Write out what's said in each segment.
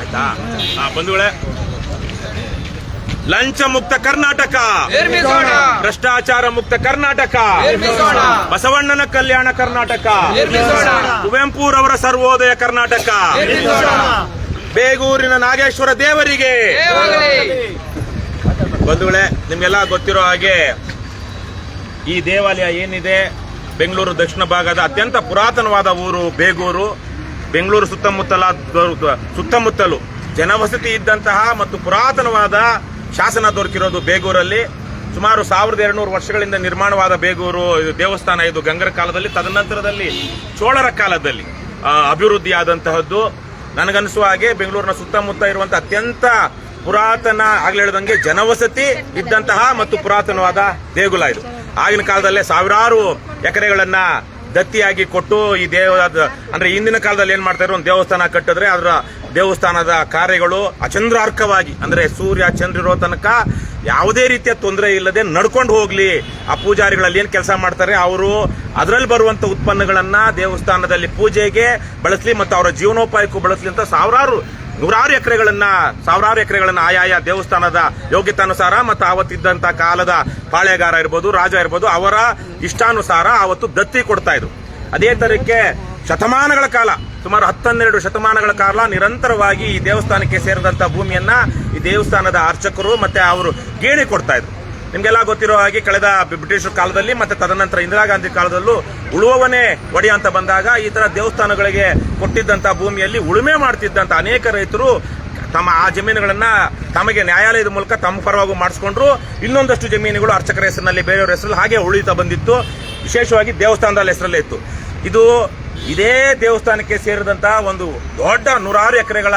ಆಯ್ತಾ? ಹಾ ಬಂಧುಗಳೇ. ಲಂಚ ಮುಕ್ತ ಕರ್ನಾಟಕ. ಭ್ರಷ್ಟಾಚಾರ ಮುಕ್ತ ಕರ್ನಾಟಕ. ಬಸವಣ್ಣನ ಕಲ್ಯಾಣ ಕರ್ನಾಟಕ. ಕುವೆಂಪುರವರ ಸರ್ವೋದಯ ಕರ್ನಾಟಕ. ಬೇಗೂರಿನ ನಾಗೇಶ್ವರ ದೇವರಿಗೆ. ಬಂಧುಗಳೇ ನಿಮ್ಗೆಲ್ಲ ಗೊತ್ತಿರೋ ಹಾಗೆ ಈ ದೇವಾಲಯ ಏನಿದೆ? ಬೆಂಗಳೂರು ದಕ್ಷಿಣ ಭಾಗದ ಅತ್ಯಂತ ಪುರಾತನವಾದ ಊರು ಬೇಗೂರು. ಬೆಂಗಳೂರು ಸುತ್ತಮುತ್ತಲ ಸುತ್ತಮುತ್ತಲು ಜನವಸತಿ ಇದ್ದಂತಹ ಮತ್ತು ಪುರಾತನವಾದ ಶಾಸನ ದೊರಕಿರೋದು ಬೇಗೂರಲ್ಲಿ. ಸುಮಾರು ಸಾವಿರದ ಎರಡುನೂರು ವರ್ಷಗಳಿಂದ ನಿರ್ಮಾಣವಾದ ಬೇಗೂರು ದೇವಸ್ಥಾನ, ಇದು ಗಂಗರ ಕಾಲದಲ್ಲಿ, ತದನಂತರದಲ್ಲಿ ಚೋಳರ ಕಾಲದಲ್ಲಿ ಅಭಿವೃದ್ಧಿ ಆದಂತಹದ್ದು ನನಗನ್ಸುವ ಹಾಗೆ ಬೆಂಗಳೂರಿನ ಸುತ್ತಮುತ್ತ ಇರುವಂತಹ ಅತ್ಯಂತ ಪುರಾತನ, ಆಗಲೇ ಹೇಳ್ದಂಗೆ ಜನವಸತಿ ಇದ್ದಂತಹ ಮತ್ತು ಪುರಾತನವಾದ ದೇಗುಲ ಇದು. ಆಗಿನ ಕಾಲದಲ್ಲೇ ಸಾವಿರಾರು ಎಕರೆಗಳನ್ನ ದತ್ತಿಯಾಗಿ ಕೊಟ್ಟು ಈ ದೇವ ಅಂದ್ರೆ ಹಿಂದಿನ ಕಾಲದಲ್ಲಿ ಏನ್ ಮಾಡ್ತಾ ಒಂದು ದೇವಸ್ಥಾನ ಕಟ್ಟಿದ್ರೆ ಅದರ ದೇವಸ್ಥಾನದ ಕಾರ್ಯಗಳು ಅಚಂದ್ರಾರ್ಕವಾಗಿ, ಅಂದ್ರೆ ಸೂರ್ಯ, ಚಂದ್ರ ಇರೋ ತನಕ ಯಾವುದೇ ರೀತಿಯ ತೊಂದರೆ ಇಲ್ಲದೆ ನಡ್ಕೊಂಡು ಹೋಗ್ಲಿ. ಆ ಪೂಜಾರಿಗಳಲ್ಲಿ ಏನ್ ಕೆಲಸ ಮಾಡ್ತಾರೆ? ಅವರು ಅದರಲ್ಲಿ ಬರುವಂತ ಉತ್ಪನ್ನಗಳನ್ನ ದೇವಸ್ಥಾನದಲ್ಲಿ ಪೂಜೆಗೆ ಬಳಸಲಿ ಮತ್ತು ಅವರ ಜೀವನೋಪಾಯಕ್ಕೂ ಬಳಸಲಿ ಅಂತ ಸಾವಿರಾರು ನೂರಾರು ಎಕರೆಗಳನ್ನ, ಸಾವಿರಾರು ಎಕರೆಗಳನ್ನ ಆಯಾಯ ದೇವಸ್ಥಾನದ ಯೋಗ್ಯತಾನುಸಾರ ಮತ್ತು ಆವತ್ತಿದ್ದಂತ ಕಾಲದ ಪಾಳೆಗಾರ ಇರ್ಬೋದು, ರಾಜ ಇರ್ಬೋದು, ಅವರ ಇಷ್ಟಾನುಸಾರ ಅವತ್ತು ದತ್ತಿ ಕೊಡ್ತಾ ಇದ್ರು. ಅದೇ ತರಕ್ಕೆ ಶತಮಾನಗಳ ಕಾಲ, ಸುಮಾರು ಹತ್ತನ್ನೆರಡು ಶತಮಾನಗಳ ಕಾಲ ನಿರಂತರವಾಗಿ ಈ ದೇವಸ್ಥಾನಕ್ಕೆ ಸೇರಿದಂತ ಭೂಮಿಯನ್ನ ಈ ದೇವಸ್ಥಾನದ ಅರ್ಚಕರು ಮತ್ತೆ ಅವರು ಗೇಣಿ ಕೊಡ್ತಾ ಇದ್ರು. ನಿಮ್ಗೆಲ್ಲ ಗೊತ್ತಿರೋ ಹಾಗೆ ಕಳೆದ ಬ್ರಿಟಿಷರ ಕಾಲದಲ್ಲಿ ಮತ್ತೆ ತದನಂತರ ಇಂದಿರಾ ಗಾಂಧಿ ಕಾಲದಲ್ಲೂ ಉಳುವವನೇ ಒಡಿ ಅಂತ ಬಂದಾಗ ಈ ತರ ದೇವಸ್ಥಾನಗಳಿಗೆ ಕೊಟ್ಟಿದ್ದಂತ ಭೂಮಿಯಲ್ಲಿ ಉಳುಮೆ ಮಾಡ್ತಿದ್ದಂತ ಅನೇಕ ರೈತರು ತಮ್ಮ ಆ ಜಮೀನುಗಳನ್ನ ತಮಗೆ ನ್ಯಾಯಾಲಯದ ಮೂಲಕ ತಮ್ಮ ಪರವಾಗಿ ಮಾಡಿಸ್ಕೊಂಡ್ರು. ಇನ್ನೊಂದಷ್ಟು ಜಮೀನುಗಳು ಅರ್ಚಕರ ಹೆಸರಿನಲ್ಲಿ ಬೇರೆಯವರ ಹೆಸರಲ್ಲಿ ಹಾಗೆ ಉಳಿತಾ ಬಂದಿತ್ತು. ವಿಶೇಷವಾಗಿ ದೇವಸ್ಥಾನದ ಹೆಸರಲ್ಲೇ ಇತ್ತು. ಇದು ಇದೇ ದೇವಸ್ಥಾನಕ್ಕೆ ಸೇರಿದಂತಹ ಒಂದು ದೊಡ್ಡ ನೂರಾರು ಎಕರೆಗಳ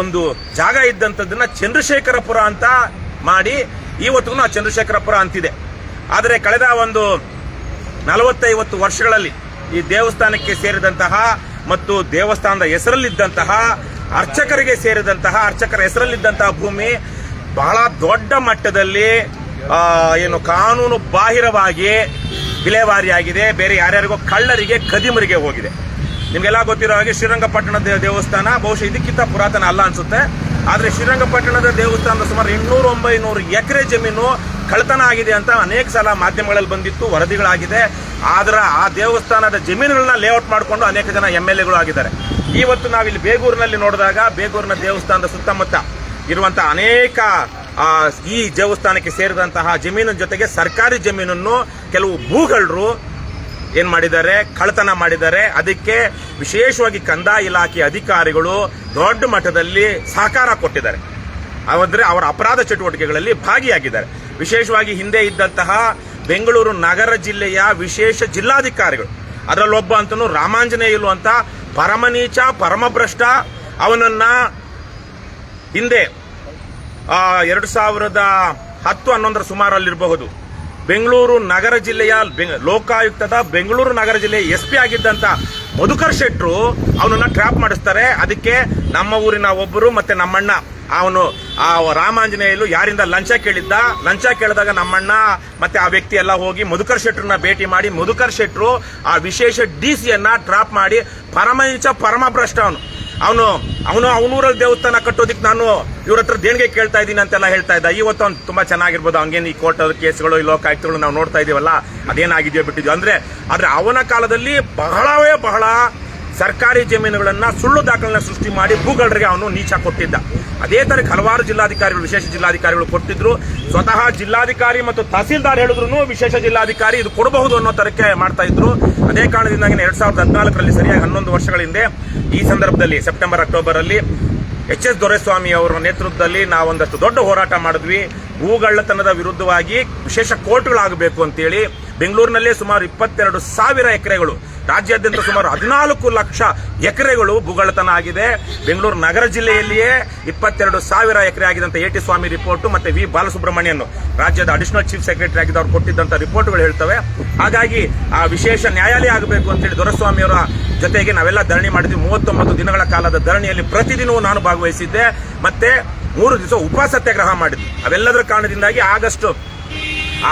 ಒಂದು ಜಾಗ ಇದ್ದಂಥದ್ದನ್ನ ಚಂದ್ರಶೇಖರಪುರ ಅಂತ ಮಾಡಿ ಇವತ್ತಿಗೂ ನಾವು ಚಂದ್ರಶೇಖರಪುರ ಅಂತಿದೆ. ಆದರೆ ಕಳೆದ ಒಂದು ನಲವತ್ತೈವತ್ತು ವರ್ಷಗಳಲ್ಲಿ ಈ ದೇವಸ್ಥಾನಕ್ಕೆ ಸೇರಿದಂತಹ ಮತ್ತು ದೇವಸ್ಥಾನದ ಹೆಸರಲ್ಲಿದ್ದಂತಹ, ಅರ್ಚಕರಿಗೆ ಸೇರಿದಂತಹ, ಅರ್ಚಕರ ಹೆಸರಲ್ಲಿದ್ದಂತಹ ಭೂಮಿ ಬಹಳ ದೊಡ್ಡ ಮಟ್ಟದಲ್ಲಿ ಏನು ಕಾನೂನು ಬಾಹಿರವಾಗಿ ವಿಲೇವಾರಿಯಾಗಿದೆ. ಬೇರೆ ಯಾರ್ಯಾರಿಗೋ ಕಳ್ಳರಿಗೆ ಕದಿಮರಿಗೆ ಹೋಗಿದೆ. ನಿಮಗೆಲ್ಲ ಗೊತ್ತಿರೋ ಹಾಗೆ ಶ್ರೀರಂಗಪಟ್ಟಣ ದೇವಸ್ಥಾನ ಬಹುಶಃ ಇದಕ್ಕಿಂತ ಪುರಾತನ ಅಲ್ಲ ಅನ್ಸುತ್ತೆ. ಆದ್ರೆ ಶ್ರೀರಂಗಪಟ್ಟಣದ ದೇವಸ್ಥಾನದ ಸುಮಾರು ಎಂಟ್ನೂರು ಒಂಬೈನೂರು ಎಕರೆ ಜಮೀನು ಕಳತನ ಆಗಿದೆ ಅಂತ ಅನೇಕ ಸಲ ಮಾಧ್ಯಮಗಳಲ್ಲಿ ಬಂದಿತ್ತು, ವರದಿಗಳಾಗಿದೆ. ಆದರೆ ಆ ದೇವಸ್ಥಾನದ ಜಮೀನುಗಳನ್ನ ಲೇಔಟ್ ಮಾಡಿಕೊಂಡು ಅನೇಕ ಜನ ಎಂ ಎಲ್ ಎಗಳು ಆಗಿದ್ದಾರೆ. ಇವತ್ತು ನಾವಿಲ್ಲಿ ಬೇಗೂರಿನಲ್ಲಿ ನೋಡಿದಾಗ ಬೇಗೂರಿನ ದೇವಸ್ಥಾನದ ಸುತ್ತಮುತ್ತ ಇರುವಂತಹ ಅನೇಕ ಈ ದೇವಸ್ಥಾನಕ್ಕೆ ಸೇರಿದಂತಹ ಜಮೀನಿನ ಜೊತೆಗೆ ಸರ್ಕಾರಿ ಜಮೀನನ್ನು ಕೆಲವು ಭೂಗಳರು ಏನ್ ಮಾಡಿದ್ದಾರೆ? ಕಳ್ಳತನ ಮಾಡಿದ್ದಾರೆ. ಅದಕ್ಕೆ ವಿಶೇಷವಾಗಿ ಕಂದಾಯ ಇಲಾಖೆ ಅಧಿಕಾರಿಗಳು ದೊಡ್ಡ ಮಟ್ಟದಲ್ಲಿ ಸಹಕಾರ ಕೊಟ್ಟಿದ್ದಾರೆ. ಅಂದ್ರೆ ಅವರ ಅಪರಾಧ ಚಟುವಟಿಕೆಗಳಲ್ಲಿ ಭಾಗಿಯಾಗಿದ್ದಾರೆ. ವಿಶೇಷವಾಗಿ ಹಿಂದೆ ಇದ್ದಂತಹ ಬೆಂಗಳೂರು ನಗರ ಜಿಲ್ಲೆಯ ವಿಶೇಷ ಜಿಲ್ಲಾಧಿಕಾರಿಗಳು. ಅದರಲ್ಲೊಬ್ಬ ಅಂತನೂ ರಾಮಾಂಜನೇಯಲು ಅಂತ ಪರಮನೀಚ, ಪರಮಭ್ರಷ್ಟ, ಅವನನ್ನ ಹಿಂದೆ ಎರಡು ಸಾವಿರದ ಹತ್ತು, ಹನ್ನೊಂದರ ಸುಮಾರಲ್ಲಿರಬಹುದು. ಬೆಂಗಳೂರು ನಗರ ಜಿಲ್ಲೆಯ ಲೋಕಾಯುಕ್ತದ ಬೆಂಗಳೂರು ನಗರ ಜಿಲ್ಲೆಯ ಎಸ್ ಪಿ ಆಗಿದ್ದಂತ ಮಧುಕರ್ ಶೆಟ್ರು ಅವನನ್ನ ಟ್ರ್ಯಾಪ್ ಮಾಡಿಸ್ತಾರೆ. ಅದಕ್ಕೆ ನಮ್ಮ ಊರಿನ ಒಬ್ಬರು ಮತ್ತೆ ನಮ್ಮಣ್ಣ. ಅವನು, ಆ ರಾಮಾಂಜನೇಯಲು ಯಾರಿಂದ ಲಂಚ ಕೇಳಿದ್ದ? ಲಂಚ ಕೇಳಿದಾಗ ನಮ್ಮಣ್ಣ ಮತ್ತೆ ಆ ವ್ಯಕ್ತಿ ಎಲ್ಲ ಹೋಗಿ ಮಧುಕರ್ ಶೆಟ್ರನ್ನ ಭೇಟಿ ಮಾಡಿ ಮಧುಕರ್ ಶೆಟ್ರು ಆ ವಿಶೇಷ ಡಿ ಸಿಯನ್ನ ಟ್ರಾಪ್ ಮಾಡಿ ಪರಮಂಚ ಪರಮಭ್ರಷ್ಟ ಅವನು. ಅವನು ಅವನು ಅವನೂರಲ್ಲಿ ದೇವಸ್ಥಾನ ಕಟ್ಟೋದಿಕ್ ನಾನು ಇವ್ರ ಹತ್ರ ದೇಣಿಗೆ ಕೇಳ್ತಾ ಇದ್ದೀನಿ ಅಂತೆಲ್ಲ ಹೇಳ್ತಾ ಇದ್ದ. ಇವತ್ತು ಅವ್ನು ತುಂಬಾ ಚೆನ್ನಾಗಿರ್ಬೋದು. ಹಂಗೇನು ಈ ಕೋರ್ಟ್ ಕೇಸ್ಗಳು, ಈ ಲೋಕಾಯುಕ್ತಗಳು ನಾವು ನೋಡ್ತಾ ಇದೀವಲ್ಲ, ಅದೇನಾಗಿದೆಯೋ ಬಿಟ್ಟಿದ್ವಿ ಅಂದ್ರೆ, ಆದ್ರೆ ಅವನ ಕಾಲದಲ್ಲಿ ಬಹಳವೇ ಬಹಳ ಸರ್ಕಾರಿ ಜಮೀನುಗಳನ್ನ ಸುಳ್ಳು ದಾಖಲನ್ನ ಸೃಷ್ಟಿ ಮಾಡಿ ಭೂಗಳರಿಗೆ ಅವನು ನೀಚ ಕೊಟ್ಟಿದ್ದ. ಅದೇ ತರ ಹಲವಾರು ಜಿಲ್ಲಾಧಿಕಾರಿಗಳು, ವಿಶೇಷ ಜಿಲ್ಲಾಧಿಕಾರಿಗಳು ಕೊಟ್ಟಿದ್ರು. ಸ್ವತಃ ಜಿಲ್ಲಾಧಿಕಾರಿ ಮತ್ತು ತಹಸೀಲ್ದಾರ್ ಹೇಳಿದ್ರು ವಿಶೇಷ ಜಿಲ್ಲಾಧಿಕಾರಿ ಇದು ಕೊಡಬಹುದು ಅನ್ನೋ ತರಕ್ಕೆ ಮಾಡ್ತಾ ಇದ್ರು. ಅದೇ ಕಾರಣದಿಂದಾಗಿ ಎರಡ್ ಸಾವಿರದ ಹದಿನಾಲ್ಕರಲ್ಲಿ ಸರಿಯಾಗಿ ಹನ್ನೊಂದು ವರ್ಷಗಳ ಹಿಂದೆ ಈ ಸಂದರ್ಭದಲ್ಲಿ ಸೆಪ್ಟೆಂಬರ್ ಅಕ್ಟೋಬರ್ ಅಲ್ಲಿ ಎಚ್ ಎಸ್ ದೊರೆಸ್ವಾಮಿ ಅವರ ನೇತೃತ್ವದಲ್ಲಿ ನಾವೊಂದಷ್ಟು ದೊಡ್ಡ ಹೋರಾಟ ಮಾಡಿದ್ವಿ. ಭೂಗಳ್ಳತನದ ವಿರುದ್ಧವಾಗಿ ವಿಶೇಷ ಕೋರ್ಟ್ಗಳಾಗಬೇಕು ಅಂತೇಳಿ ಬೆಂಗಳೂರಿನಲ್ಲೇ ಸುಮಾರು ಇಪ್ಪತ್ತೆರಡು ಸಾವಿರ ಎಕರೆಗಳು ರಾಜ್ಯಾದ್ಯಂತ ಸುಮಾರು ಹದಿನಾಲ್ಕು ಲಕ್ಷ ಎಕರೆಗಳು ಭೂಗಳತನ ಆಗಿದೆ. ಬೆಂಗಳೂರು ನಗರ ಜಿಲ್ಲೆಯಲ್ಲಿಯೇ ಇಪ್ಪತ್ತೆರಡು ಸಾವಿರ ಎಕರೆ ಆಗಿದೆ ಅಂತ ಎ ಟಿ ಸ್ವಾಮಿ ರಿಪೋರ್ಟ್ ಮತ್ತೆ ವಿ ಬಾಲಸುಬ್ರಹ್ಮಣ್ಯನ್ ರಾಜ್ಯದ ಅಡಿಷನಲ್ ಚೀಫ್ ಸೆಕ್ರೆಟರಿ ಆಗಿದ್ದವ್ರು ಕೊಟ್ಟಿದ್ದಂತ ರಿಪೋರ್ಟ್ಗಳು ಹೇಳ್ತವೆ. ಹಾಗಾಗಿ ಆ ವಿಶೇಷ ನ್ಯಾಯಾಲಯ ಆಗಬೇಕು ಅಂತೇಳಿ ದೊರೆಸ್ವಾಮಿ ಅವರ ಜೊತೆಗೆ ನಾವೆಲ್ಲ ಧರಣಿ ಮಾಡಿದ್ವಿ. ಮೂವತ್ತೊಂಬತ್ತು ದಿನಗಳ ಕಾಲದ ಧರಣಿಯಲ್ಲಿ ಪ್ರತಿದಿನವೂ ನಾನು ಭಾಗವಹಿಸಿದ್ದೆ. ಮತ್ತೆ ಮೂರು ದಿವಸ ಉಪ ಸತ್ಯಾಗ್ರಹ ಮಾಡಿದ್ವಿ. ಅವೆಲ್ಲದರ ಕಾರಣದಿಂದಾಗಿ ಆಗಸ್ಟ್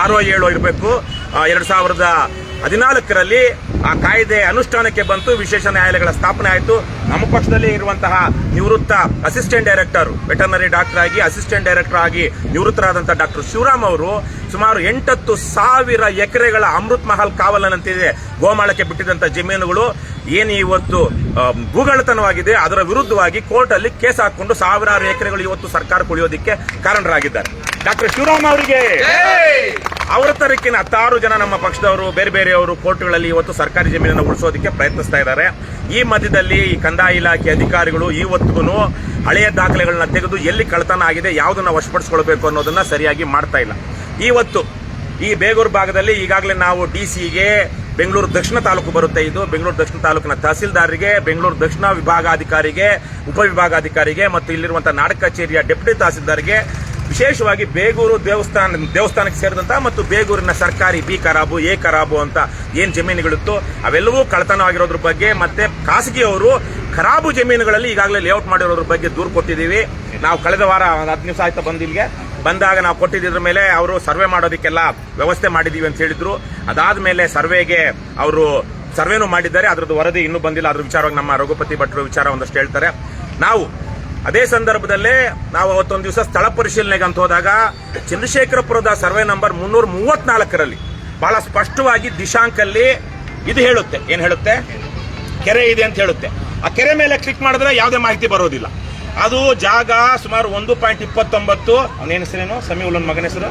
ಆರೋ ಏಳೋ ಇರಬೇಕು. ಎರಡ್ ಸಾವಿರದ ಹದಿನಾಲ್ಕರಲ್ಲಿ ಆ ಕಾಯ್ದೆ ಅನುಷ್ಠಾನಕ್ಕೆ ಬಂತು ವಿಶೇಷ ನ್ಯಾಯಾಲಯಗಳ ಸ್ಥಾಪನೆ ಆಯಿತು. ನಮ್ಮ ಪಕ್ಷದಲ್ಲಿ ಇರುವಂತಹ ನಿವೃತ್ತ ಅಸಿಸ್ಟೆಂಟ್ ಡೈರೆಕ್ಟರ್ ವೆಟರ್ನರಿ ಡಾಕ್ಟರ್ ಆಗಿ ಅಸಿಸ್ಟೆಂಟ್ ಡೈರೆಕ್ಟರ್ ಆಗಿ ನಿವೃತ್ತರಾದಂತಹ ಡಾಕ್ಟರ್ ಶಿವರಾಮ್ ಅವರು ಸುಮಾರು ಎಂಟತ್ತು ಸಾವಿರ ಎಕರೆಗಳ ಅಮೃತ್ ಮಹಲ್ ಕಾವಲನಂತಿದೆ ಗೋಮಾಳಕ್ಕೆ ಬಿಟ್ಟಿದಂತಹ ಜಮೀನುಗಳು. ಏನು ಇವತ್ತು ಭೂಗಳತನವಾಗಿದೆ ಅದರ ವಿರುದ್ಧವಾಗಿ ಕೋರ್ಟ್ ಅಲ್ಲಿ ಕೇಸ್ ಹಾಕೊಂಡು ಸಾವಿರಾರು ಎಕರೆಗಳು ಇವತ್ತು ಸರ್ಕಾರ ಉಳಿಯೋದಕ್ಕೆ ಕಾರಣರಾಗಿದ್ದಾರೆ. ಡಾಕ್ಟರ್ ಶಿವರಾಮ್ ಅವರಿಗೆ ಅವರ ತರಕಿನ ಹತ್ತಾರು ಜನ ನಮ್ಮ ಪಕ್ಷದವರು, ಬೇರೆ ಬೇರೆಯವರು ಕೋರ್ಟ್ಗಳಲ್ಲಿ ಇವತ್ತು ಸರ್ಕಾರಿ ಜಮೀನನ್ನು ಉಳಿಸೋದಕ್ಕೆ ಪ್ರಯತ್ನಿಸ್ತಾ ಇದ್ದಾರೆ. ಈ ಮಧ್ಯದಲ್ಲಿ ಈ ಕಂದಾಯ ಇಲಾಖೆ ಅಧಿಕಾರಿಗಳು ಇವತ್ತಿಗೂ ಹಳೆಯ ದಾಖಲೆಗಳನ್ನ ತೆಗೆದು ಎಲ್ಲಿ ಕಳತನ ಆಗಿದೆ, ಯಾವುದನ್ನ ವಶಪಡಿಸ್ಕೊಳ್ಬೇಕು ಅನ್ನೋದನ್ನ ಸರಿಯಾಗಿ ಮಾಡ್ತಾ ಇಲ್ಲ. ಇವತ್ತು ಈ ಬೇಗೂರು ಭಾಗದಲ್ಲಿ ಈಗಾಗಲೇ ನಾವು ಡಿ ಸಿಗೆ ಬೆಂಗಳೂರು ದಕ್ಷಿಣ ತಾಲೂಕು ಬರುತ್ತೆ ಇದು. ಬೆಂಗಳೂರು ದಕ್ಷಿಣ ತಾಲೂಕಿನ ತಹಸೀಲ್ದಾರಿಗೆ ಬೆಂಗಳೂರು ದಕ್ಷಿಣ ವಿಭಾಗಾಧಿಕಾರಿಗೆ, ಉಪವಿಭಾಗಾಧಿಕಾರಿಗೆ ಮತ್ತು ಇಲ್ಲಿರುವಂತಹ ನಾಡ ಕಚೇರಿಯ ಡೆಪ್ಯೂಟಿ ತಹಸೀಲ್ದಾರ್ಗೆ ವಿಶೇಷವಾಗಿ ಬೇಗೂರು ದೇವಸ್ಥಾನ, ದೇವಸ್ಥಾನಕ್ಕೆ ಸೇರಿದಂಥ ಮತ್ತು ಬೇಗೂರಿನ ಸರ್ಕಾರಿ ಬಿ ಕರಾಬು, ಎ ಕರಾಬು ಅಂತ ಏನು ಜಮೀನುಗಳಿತ್ತು ಅವೆಲ್ಲವೂ ಕಳತನವಾಗಿರೋದ್ರ ಬಗ್ಗೆ ಮತ್ತೆ ಖಾಸಗಿಯವರು ಖರಾಬು ಜಮೀನುಗಳಲ್ಲಿ ಈಗಾಗಲೇ ಲೇಔಟ್ ಮಾಡಿರೋದ್ರ ಬಗ್ಗೆ ದೂರು ಕೊಟ್ಟಿದ್ದೀವಿ. ನಾವು ಕಳೆದ ವಾರ ಒಂದು ಹತ್ತು ನಿಮಿಷ ಆಯ್ತಾ ಬಂದು ಬಂದಾಗ ನಾವು ಕೊಟ್ಟಿದ್ದಿದ್ರ ಮೇಲೆ ಅವರು ಸರ್ವೆ ಮಾಡೋದಕ್ಕೆಲ್ಲ ವ್ಯವಸ್ಥೆ ಮಾಡಿದ್ದೀವಿ ಅಂತ ಹೇಳಿದ್ರು. ಅದಾದ ಮೇಲೆ ಸರ್ವೆಗೆ ಅವರು ಸರ್ವೆನೂ ಮಾಡಿದ್ದಾರೆ. ಅದರದ್ದು ವರದಿ ಇನ್ನೂ ಬಂದಿಲ್ಲ. ಅದ್ರ ವಿಚಾರವಾಗಿ ನಮ್ಮ ರಘುಪತಿ ಭಟ್ರು ವಿಚಾರ ಒಂದಷ್ಟು ಹೇಳ್ತಾರೆ. ನಾವು ಅದೇ ಸಂದರ್ಭದಲ್ಲಿ ನಾವು ಅವತ್ತೊಂದು ದಿವಸ ಸ್ಥಳ ಪರಿಶೀಲನೆಗೆ ಅಂತ ಹೋದಾಗ ಚಂದ್ರಶೇಖರಪುರದ ಸರ್ವೆ ನಂಬರ್ ಮುನ್ನೂರ ಮೂವತ್ನಾಲ್ಕರಲ್ಲಿ ಬಹಳ ಸ್ಪಷ್ಟವಾಗಿ ದಿಶಾಂಕಲ್ಲಿ ಇದು ಹೇಳುತ್ತೆ. ಏನ್ ಹೇಳುತ್ತೆ? ಕೆರೆ ಇದೆ ಅಂತ ಹೇಳುತ್ತೆ. ಆ ಕೆರೆ ಮೇಲೆ ಕ್ಲಿಕ್ ಮಾಡಿದ್ರೆ ಯಾವುದೇ ಮಾಹಿತಿ ಬರೋದಿಲ್ಲ. ಅದು ಜಾಗ ಸುಮಾರು ಒಂದು ಪಾಯಿಂಟ್ ಇಪ್ಪತ್ತೊಂಬತ್ತು ಅವನೇನು ಹೆಸರೇನು ಉಲ್ಲನ್ ಮಗನ ಹೆಸರು?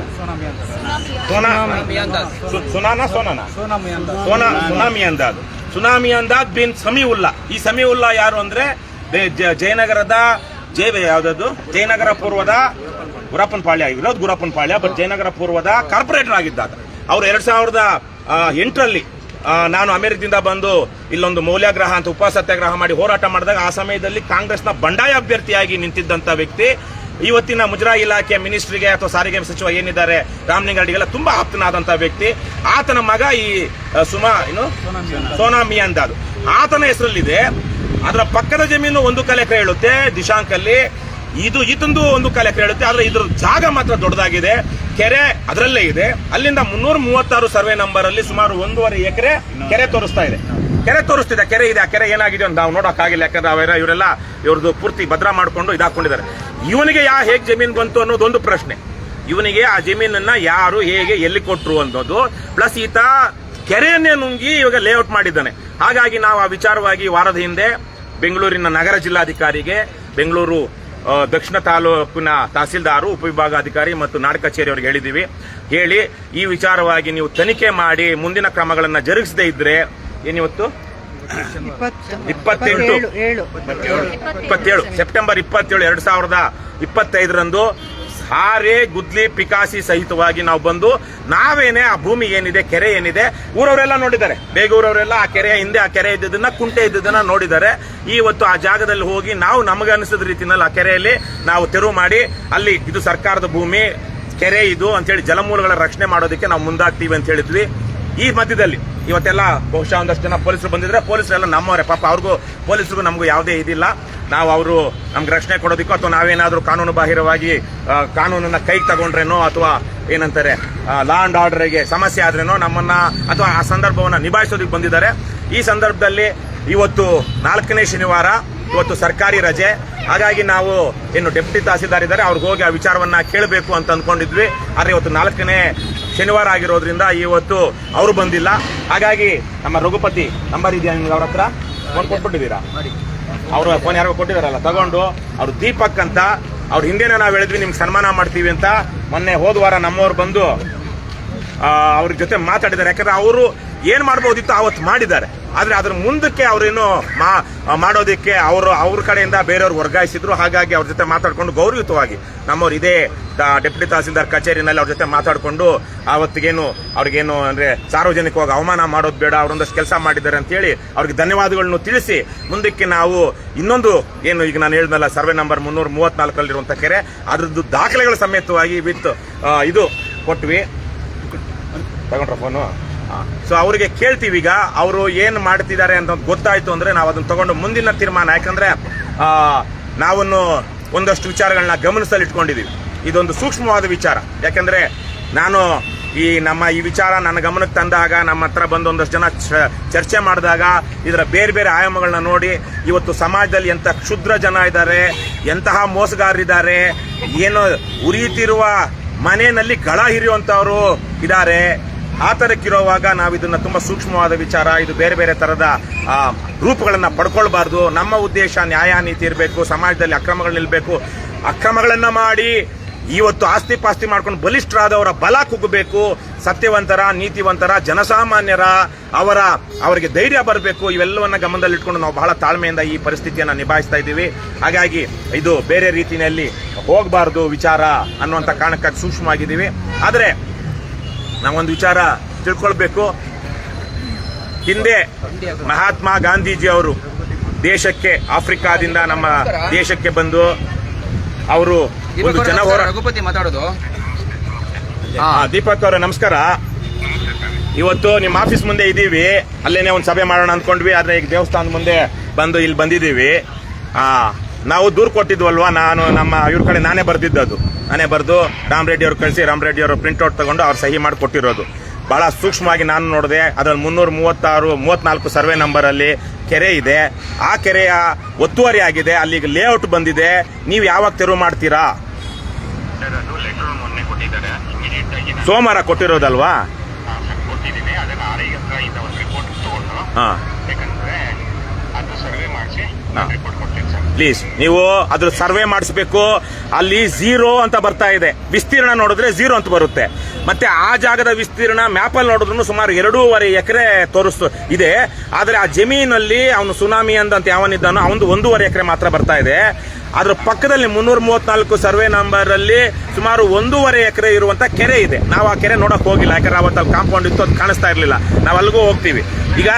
ಸೋನಾ. ಸೋನಾನಾ ಸೋನಾ. ಸುನಾಮಿ ಅಂದಾಜ್. ಸುನಾಮಿ ಅಂದಾಜ್ ಬಿನ್ ಸಮೀವುಲ್ಲಾ ಈ ಸಮೀವುಲ್ಲಾ ಯಾರು ಅಂದ್ರೆ ಜಯನಗರದ ಜಯ ಯಾವ್ದದು? ಜಯನಗರ ಪೂರ್ವದ ಗುರಪ್ಪನ ಪಾಳ್ಯ. ಆಗಿರೋದು ಗುರಪ್ಪನ ಪಾಳ್ಯ ಬಟ್ ಜಯನಗರ ಪೂರ್ವದ ಕಾರ್ಪೊರೇಟರ್ ಆಗಿದ್ದಾಗ ಅವ್ರು ಎರಡ್ ಸಾವಿರದ ಎಂಟರಲ್ಲಿ ನಾನು ಅಮೆರಿಕದಿಂದ ಬಂದು ಇಲ್ಲೊಂದು ಮೌಲ್ಯಾಗ್ರಹ ಅಂತ ಉಪ ಸತ್ಯಾಗ್ರಹ ಮಾಡಿ ಹೋರಾಟ ಮಾಡಿದಾಗ ಆ ಸಮಯದಲ್ಲಿ ಕಾಂಗ್ರೆಸ್ನ ಬಂಡಾಯ ಅಭ್ಯರ್ಥಿಯಾಗಿ ನಿಂತಿದ್ದಂತ ವ್ಯಕ್ತಿ. ಇವತ್ತಿನ ಮುಜರಾ ಇಲಾಖೆ ಮಿನಿಸ್ಟ್ರಿಗೆ ಅಥವಾ ಸಾರಿಗೆ ಸಚಿವ ಏನಿದ್ದಾರೆ, ರಾಮಲಿಂಗಾರೆಡ್ಡಿಗೆಲ್ಲ ತುಂಬಾ ಆಪ್ತನಾದಂಥ ವ್ಯಕ್ತಿ. ಆತನ ಮಗ ಈ ಸುಮಾ, ಏನು? ಸೋನಾ ಅದು ಆತನ ಹೆಸರಲ್ಲಿದೆ ಅದರ ಪಕ್ಕದ ಜಮೀನು ಒಂದು ಕಾಲ ಎಕರೆ ಹೇಳುತ್ತೆ, ದಿಶಾಂಕಲ್ಲಿ. ಇದು ಇದೊಂದು ಒಂದು ಕಾಲ ಎಕರೆ ಹೇಳುತ್ತೆ, ಆದರೆ ಇದ್ರ ಜಾಗ ಮಾತ್ರ ದೊಡ್ಡದಾಗಿದೆ. ಕೆರೆ ಅದರಲ್ಲೇ ಇದೆ. ಅಲ್ಲಿಂದ ಮುನ್ನೂರ ಮೂವತ್ತಾರು ಸರ್ವೆ ನಂಬರ್ ಅಲ್ಲಿ ಸುಮಾರು ಒಂದೂವರೆ ಎಕರೆ ಕೆರೆ ತೋರಿಸ್ತಾ ಇದೆ. ಕೆರೆ ತೋರಿಸ್ತಿದೆ, ಕೆರೆ ಇದೆ, ಆ ಕೆರೆ ಏನಾಗಿದೆ ಅಂತ ನಾವು ನೋಡೋಕ್ಕಾಗಿಲ್ಲ, ಯಾಕಂದ್ರೆ ಅವೆಲ್ಲ ಇವರೆಲ್ಲ ಇವ್ರದ್ದು ಪೂರ್ತಿ ಭದ್ರ ಮಾಡಿಕೊಂಡು ಇದಾಕೊಂಡಿದ್ದಾರೆ. ಇವನಿಗೆ ಯಾ ಹೇಗೆ ಜಮೀನು ಬಂತು ಅನ್ನೋದೊಂದು ಪ್ರಶ್ನೆ. ಇವನಿಗೆ ಆ ಜಮೀನನ್ನ ಯಾರು ಹೇಗೆ ಎಲ್ಲಿ ಕೊಟ್ಟರು ಅನ್ನೋದು. ಪ್ಲಸ್ ಈತ ಕೆರೆಯನ್ನೇ ನುಂಗಿ ಇವಾಗ ಲೇಔಟ್ ಮಾಡಿದ್ದಾನೆ. ಹಾಗಾಗಿ ನಾವು ಆ ವಿಚಾರವಾಗಿ ವಾರದ ಹಿಂದೆ ಬೆಂಗಳೂರಿನ ನಗರ ಜಿಲ್ಲಾಧಿಕಾರಿಗೆ ಬೆಂಗಳೂರು ದಕ್ಷಿಣ ತಾಲೂಕಿನ ತಹಸೀಲ್ದಾರು ಉಪವಿಭಾಗಾಧಿಕಾರಿ ಮತ್ತು ನಾಡ ಕಚೇರಿ ಅವರಿಗೆ ಹೇಳಿದ್ದೀವಿ. ಹೇಳಿ ಈ ವಿಚಾರವಾಗಿ ನೀವು ತನಿಖೆ ಮಾಡಿ ಮುಂದಿನ ಕ್ರಮಗಳನ್ನ ಜರುಗಿಸದೇ ಇದ್ರೆ ಏನಿವತ್ತು? ಇಪ್ಪತ್ತೆಂಟು. ಇಪ್ಪತ್ತೇಳು. ಸೆಪ್ಟೆಂಬರ್ ಇಪ್ಪತ್ತೇಳು ಎರಡ್ ಸಾವಿರದ ಇಪ್ಪತ್ತೈದರಂದು ಹಾರೆ ಗುದ್ಲಿ, ಪಿಕಾಸಿ ಸಹಿತವಾಗಿ ನಾವು ಬಂದು ನಾವೇನೇ ಆ ಭೂಮಿ ಏನಿದೆ, ಕೆರೆ ಏನಿದೆ, ಊರವರೆಲ್ಲ ನೋಡಿದ್ದಾರೆ. ಬೇಗೂರವರೆಲ್ಲ ಆ ಕೆರೆಯ ಹಿಂದೆ, ಆ ಕೆರೆ ಇದ್ದದನ್ನ, ಕುಂಟೆ ಇದ್ದದನ್ನ ನೋಡಿದ್ದಾರೆ. ಇವತ್ತು ಆ ಜಾಗದಲ್ಲಿ ಹೋಗಿ ನಾವು ನಮಗೆ ಅನಿಸಿದ ರೀತಿನಲ್ಲಿ ಆ ಕೆರೆಯಲ್ಲಿ ನಾವು ತೆರವು ಮಾಡಿ, ಅಲ್ಲಿ ಇದು ಸರ್ಕಾರದ ಭೂಮಿ, ಕೆರೆ ಇದು ಅಂತೇಳಿ ಜಲಮೂಲಗಳ ರಕ್ಷಣೆ ಮಾಡೋದಕ್ಕೆ ನಾವು ಮುಂದಾಗ್ತೀವಿ ಅಂತ ಹೇಳಿದ್ವಿ. ಈ ಮಧ್ಯದಲ್ಲಿ ಇವತ್ತೆಲ್ಲ ಬಹುಶಃ ಒಂದಷ್ಟು ಜನ ಪೊಲೀಸರು ಬಂದಿದ್ರೆ ಪೊಲೀಸರೆಲ್ಲ ನಮ್ಮವರೇ. ಪಾಪ ಅವ್ರಿಗೂ ಪೊಲೀಸರಿಗೂ ನಮಗೂ ಯಾವುದೇ ಇದಿಲ್ಲ. ನಾವು ಅವರು ನಮ್ಗೆ ರಕ್ಷಣೆ ಕೊಡೋದಕ್ಕೋ ಅಥವಾ ನಾವೇನಾದರೂ ಕಾನೂನು ಬಾಹಿರವಾಗಿ ಕಾನೂನನ್ನು ಕೈಗೆ ತಗೊಂಡ್ರೇನೋ ಅಥವಾ ಏನಂತಾರೆ ಲಾ ಅಂಡ್ ಆರ್ಡರ್ಗೆ ಸಮಸ್ಯೆ ಆದ್ರೇನೋ ನಮ್ಮನ್ನ ಅಥವಾ ಆ ಸಂದರ್ಭವನ್ನು ನಿಭಾಯಿಸೋದಕ್ಕೆ ಬಂದಿದ್ದಾರೆ. ಈ ಸಂದರ್ಭದಲ್ಲಿ ಇವತ್ತು ನಾಲ್ಕನೇ ಶನಿವಾರ, ಇವತ್ತು ಸರ್ಕಾರಿ ರಜೆ. ಹಾಗಾಗಿ ನಾವು ಏನು ಡೆಪ್ಟಿ ತಹಸೀಲ್ದಾರ್ ಇದ್ದಾರೆ. ಅವ್ರಿಗೆ ಹೋಗಿ ಆ ವಿಚಾರವನ್ನ ಕೇಳಬೇಕು ಅಂತ ಅಂದ್ಕೊಂಡಿದ್ವಿ. ಆದರೆ ಇವತ್ತು ನಾಲ್ಕನೇ ಶನಿವಾರ ಆಗಿರೋದ್ರಿಂದ ಇವತ್ತು ಅವರು ಬಂದಿಲ್ಲ. ಹಾಗಾಗಿ ನಮ್ಮ ರಘುಪತಿ ನಂಬರ್ ಇದೆಯಾ ನಿಮ್ಗೆ ಅವ್ರ ಹತ್ರ? ಫೋನ್ ಕೊಟ್ಬಿಟ್ಟಿದ್ದೀರಾ? ಅವರು ಫೋನ್ ಯಾರಿಗೋ ಕೊಟ್ಟಿದಾರಲ್ಲ ತಗೊಂಡು ಅವ್ರು ದೀಪಕ್ ಅಂತ, ಅವ್ರ ಹಿಂದೆನೇ ನಾವು ಹೇಳಿದ್ವಿ ನಿಮ್ಗೆ ಸನ್ಮಾನ ಮಾಡ್ತೀವಿ ಅಂತ. ಮೊನ್ನೆ ಹೋದ ವಾರ ನಮ್ಮವ್ರು ಬಂದು ಅವ್ರ ಜೊತೆ ಮಾತಾಡಿದ್ದಾರೆ. ಯಾಕಂದ್ರೆ ಅವರು ಏನ್ ಮಾಡ್ಬೋದಿತ್ತು ಅವತ್ತು ಮಾಡಿದ್ದಾರೆ. ಆದ್ರೆ ಅದ್ರ ಮುಂದಕ್ಕೆ ಅವರೇನು ಮಾ- ಮಾಡೋದಕ್ಕೆ ಅವರು, ಅವ್ರ ಕಡೆಯಿಂದ ಬೇರೆಯವ್ರು ವರ್ಗಾಯಿಸಿದ್ರು. ಹಾಗಾಗಿ ಅವ್ರ ಜೊತೆ ಮಾತಾಡ್ಕೊಂಡು ಗೌರವಯುತವಾಗಿ ನಮ್ಮವ್ರು ಇದೇ ಡೆಪ್ಯೂಟಿ ತಹಸೀಲ್ದಾರ್ ಕಚೇರಿನಲ್ಲಿ ಅವ್ರ ಜೊತೆ ಮಾತಾಡಿಕೊಂಡು ಆವತ್ತಿಗೇನು ಅವ್ರಿಗೇನು ಅಂದ್ರೆ ಸಾರ್ವಜನಿಕವಾಗಿ ಅವಮಾನ ಮಾಡೋದು ಬೇಡ, ಅವರೊಂದಷ್ಟು ಕೆಲಸ ಮಾಡಿದ್ದಾರೆ ಅಂತ ಹೇಳಿ ಅವ್ರಿಗೆ ಧನ್ಯವಾದಗಳನ್ನು ತಿಳಿಸಿ ಮುಂದಕ್ಕೆ ನಾವು ಇನ್ನೊಂದು ಏನು ಈಗ ನಾನು ಹೇಳಿದ್ನಲ್ಲ ಸರ್ವೆ ನಂಬರ್ ಮುನ್ನೂರ ಮೂವತ್ನಾಲ್ಕರಲ್ಲಿರುವಂತ ಕೆರೆ, ಅದ್ರದ್ದು ದಾಖಲೆಗಳ ಸಮೇತವಾಗಿ ವಿತ್ ಇದು ಕೊಟ್ವಿ. ತಗೊಂಡ್ರ ಫೋನು? ಸೊ ಅವರಿಗೆ ಕೇಳ್ತೀವಿ ಈಗ, ಅವರು ಏನು ಮಾಡ್ತಿದ್ದಾರೆ ಅಂತ ಗೊತ್ತಾಯ್ತು ಅಂದ್ರೆ ನಾವು ಅದನ್ನ ತಗೊಂಡು ಮುಂದಿನ ತೀರ್ಮಾನ. ಯಾಕಂದರೆ ನಾವನ್ನು ಒಂದಷ್ಟು ವಿಚಾರಗಳನ್ನ ಗಮನಿಸಲು ಇಟ್ಕೊಂಡಿದೀವಿ ಇದೊಂದು ಸೂಕ್ಷ್ಮವಾದ ವಿಚಾರ. ಯಾಕಂದರೆ, ನಾನು ಈ ನಮ್ಮ ಈ ವಿಚಾರ ನನ್ನ ಗಮನಕ್ಕೆ ತಂದಾಗ, ನಮ್ಮ ಹತ್ರ ಬಂದು ಒಂದಷ್ಟು ಜನ ಚರ್ಚೆ ಮಾಡಿದಾಗ, ಇದರ ಬೇರೆ ಬೇರೆ ಆಯಾಮಗಳನ್ನ ನೋಡಿ, ಇವತ್ತು ಸಮಾಜದಲ್ಲಿ ಎಂಥ ಕ್ಷುದ್ರ ಜನ ಇದ್ದಾರೆ, ಎಂತಹ ಮೋಸಗಾರರಿದ್ದಾರೆ, ಏನು ಉರಿಯುತ್ತಿರುವ ಮನೆಯಲ್ಲಿ ಗಳ ಹಿರಿಯುವಂಥವರು ಇದ್ದಾರೆ ಆ ಥರಕ್ಕಿರುವಾಗ ನಾವು ಇದನ್ನ ತುಂಬಾ ಸೂಕ್ಷ್ಮವಾದ ವಿಚಾರ ಇದು ಬೇರೆ ಬೇರೆ ತರದ ಆ, ರೂಪಗಳನ್ನ ಪಡ್ಕೊಳ್ಬಾರ್ದು. ನಮ್ಮ ಉದ್ದೇಶ ನ್ಯಾಯ ನೀತಿ ಇರಬೇಕು ಸಮಾಜದಲ್ಲಿ ಅಕ್ರಮಗಳು ನಿಲ್ಬೇಕು. ಅಕ್ರಮಗಳನ್ನ ಮಾಡಿ ಇವತ್ತು ಆಸ್ತಿ ಪಾಸ್ತಿ ಮಾಡ್ಕೊಂಡು ಬಲಿಷ್ಠರಾದವರ ಬಲ ಕುಗ್ಗಬೇಕು ಸತ್ಯವಂತರ ನೀತಿವಂತರ ಜನಸಾಮಾನ್ಯರ ಅವರ ಅವರಿಗೆ ಧೈರ್ಯ ಬರಬೇಕು. ಇವೆಲ್ಲವನ್ನ ಗಮನದಲ್ಲಿಟ್ಕೊಂಡು ನಾವು ಬಹಳ ತಾಳ್ಮೆಯಿಂದ ಈ ಪರಿಸ್ಥಿತಿಯನ್ನ ನಿಭಾಯಿಸ್ತಾ ಇದ್ದೀವಿ. ಹಾಗಾಗಿ ಇದು ಬೇರೆ ರೀತಿಯಲ್ಲಿ ಹೋಗಬಾರ್ದು ವಿಚಾರ ಅನ್ನುವಂಥ ಕಾರಣಕ್ಕಾಗಿ ಸೂಕ್ಷ್ಮವಾಗಿದ್ದೀವಿ. ಆದರೆ ನಾವೊಂದು ವಿಚಾರ ತಿಳ್ಕೊಳ್ಬೇಕು. ಹಿಂದೆ ಮಹಾತ್ಮ ಗಾಂಧೀಜಿ ಅವರು ದೇಶಕ್ಕೆ ಆಫ್ರಿಕಾದಿಂದ ನಮ್ಮ ದೇಶಕ್ಕೆ ಬಂದು ಅವರು ಒಂದು ಜನ ರಘುಪತಿ ಮಾತಾಡೋದು. ದೀಪಕ್ ಅವರ ನಮಸ್ಕಾರ. ಇವತ್ತು ನಿಮ್ಮ ಆಫೀಸ್ ಮುಂದೆ ಇದ್ದೀವಿ. ಅಲ್ಲೇನೆ ಒಂದು ಸಭೆ ಮಾಡೋಣ ಅಂದ್ಕೊಂಡ್ವಿ. ಆದರೆ ಈಗ ದೇವಸ್ಥಾನದ ಮುಂದೆ ಬಂದು ಇಲ್ಲಿ ಬಂದಿದ್ದೀವಿ. ಆ ನಾವು ದೂರು ಕೊಟ್ಟಿದ್ವಲ್ವಾ? ನಾನು ನಮ್ಮ ಇವ್ರ ಕಡೆ ನಾನೇ ಬರ್ದಿದ್ದದು. ನಾನೇ ಬರೆದು ರಾಮ್ ರೆಡ್ಡಿ ಅವ್ರು ಕಳಿಸಿ ರಾಮ್ ರೆಡ್ಡಿ ಅವರು ಪ್ರಿಂಟ್ಔಟ್ ತಗೊಂಡು ಅವ್ರು ಸಹಿ ಮಾಡಿ ಕೊಟ್ಟಿರೋದು. ಬಹಳ ಸೂಕ್ಷ್ಮವಾಗಿ ನಾನು ನೋಡಿದೆ ಅದ್ರಲ್ಲಿ ಮುನ್ನೂರ ಮೂವತ್ತಾರು ಮೂವತ್ನಾಲ್ಕು ಸರ್ವೆ ನಂಬರ್ ಅಲ್ಲಿ ಕೆರೆ ಇದೆ. ಆ ಕೆರೆಯ ಒತ್ತುವರಿ ಆಗಿದೆ ಅಲ್ಲಿಗೆ ಲೇಔಟ್ ಬಂದಿದೆ. ನೀವು ಯಾವಾಗ ತೆರವು ಮಾಡ್ತೀರಾ? ಸೋಮವಾರ ಕೊಟ್ಟಿರೋದಲ್ವಾ? ಹಾ. ಪ್ಲೀಸ್ ನೀವು ಅದ್ರ ಸರ್ವೆ ಮಾಡಿಸ್ಬೇಕು. ಅಲ್ಲಿ ಝೀರೋ ಅಂತ ಬರ್ತಾ ಇದೆ. ವಿಸ್ತೀರ್ಣ ನೋಡಿದ್ರೆ ಝೀರೋ ಅಂತ ಬರುತ್ತೆ. ಮತ್ತೆ ಆ ಜಾಗದ ವಿಸ್ತೀರ್ಣ ಮ್ಯಾಪಲ್ಲಿ ನೋಡಿದ್ರು ಸುಮಾರು ಎರಡೂವರೆ ಎಕರೆ ತೋರಿಸ್ತು ಇದೆ. ಆದರೆ ಆ ಜಮೀನಲ್ಲಿ ಅವನು ಸುನಾಮಿ ಅಂದಂತ ಯಾವನಿದ್ದಾನೋ ಅವನು ಒಂದೂವರೆ ಎಕರೆ ಮಾತ್ರ ಬರ್ತಾ ಇದೆ. ಅದ್ರ ಪಕ್ಕದಲ್ಲಿ ಮುನ್ನೂರ ಮೂವತ್ನಾಲ್ಕು ಸರ್ವೆ ನಂಬರ್ ಅಲ್ಲಿ ಸುಮಾರು ಒಂದೂವರೆ ಎಕರೆ ಇರುವಂತ ಕೆರೆ ಇದೆ. ನಾವು ಆ ಕೆರೆ ನೋಡಕ್ ಹೋಗಿಲ್ಲ. ಯಾಕಂದ್ರೆ ಅವತ್ತಲ್ಲಿ ಕಾಂಪೌಂಡ್ ಇತ್ತು ಅದು ಕಾಣಿಸ್ತಾ ಇರಲಿಲ್ಲ. ನಾವು ಅಲ್ಲಿಗೂ ಹೋಗ್ತೀವಿ. ಈಗ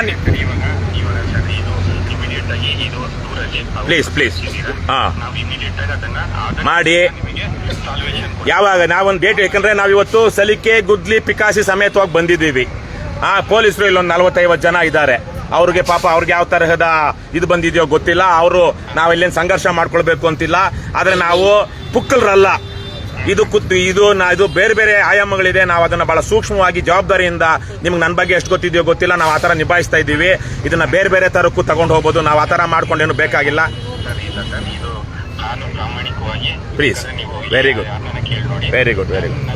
ಪ್ಲೀಸ್. ಕಳ್ಸಿದ್ದೀರಾ. ಹಾ. ಮಾಡಿ. ಯಾವಾಗ ನಾವೊಂದು ಡೇಟ್ ಯಾಕಂದ್ರೆ ನಾವಿವತ್ತು ಸಲಿಕೆ, ಗುದ್ಲಿ, ಪಿಕಾಸಿ ಸಮೇತವಾಗಿ ಬಂದಿದ್ದೀವಿ ಆ ಪೊಲೀಸರು ಇಲ್ಲೊಂದು ನಲವತ್ತೈವತ್ತು ಜನ ಇದ್ದಾರೆ ಅವ್ರಿಗೆ ಪಾಪ ಅವ್ರಿಗೆ ಯಾವ ತರಹದ ಇದು ಬಂದಿದೆಯೋ ಗೊತ್ತಿಲ್ಲ ಅವರು ನಾವು ಇಲ್ಲೇನು ಸಂಘರ್ಷ ಮಾಡ್ಕೊಳ್ಬೇಕು ಅಂತಿಲ್ಲ ಆದರೆ ನಾವು ಪುಕ್ಕಲ್ರಲ್ಲ ಇದು ಕುತ್ತು, ಇದು ಇದು ಬೇರೆ ಬೇರೆ ಆಯಾಮಗಳಿದೆ. ನಾವು ಅದನ್ನ ಬಹಳ ಸೂಕ್ಷ್ಮವಾಗಿ ಜವಾಬ್ದಾರಿಯಿಂದ ನಿಮ್ಗೆ ನನ್ನ ಬಗ್ಗೆ ಎಷ್ಟು ಗೊತ್ತಿದೆಯೋ ಗೊತ್ತಿಲ್ಲ. ನಾವು ಆ ಥರ ನಿಭಾಯಿಸ್ತಾ ಇದ್ದೀವಿ. ಇದನ್ನ ಬೇರೆ ಬೇರೆ ತರಕ್ಕೂ ತಗೊಂಡು ಹೋಗ್ಬೋದು. ನಾವು ಆ ಥರ ಮಾಡ್ಕೊಂಡೇನು ಬೇಕಾಗಿಲ್ಲ. Please very good very good very good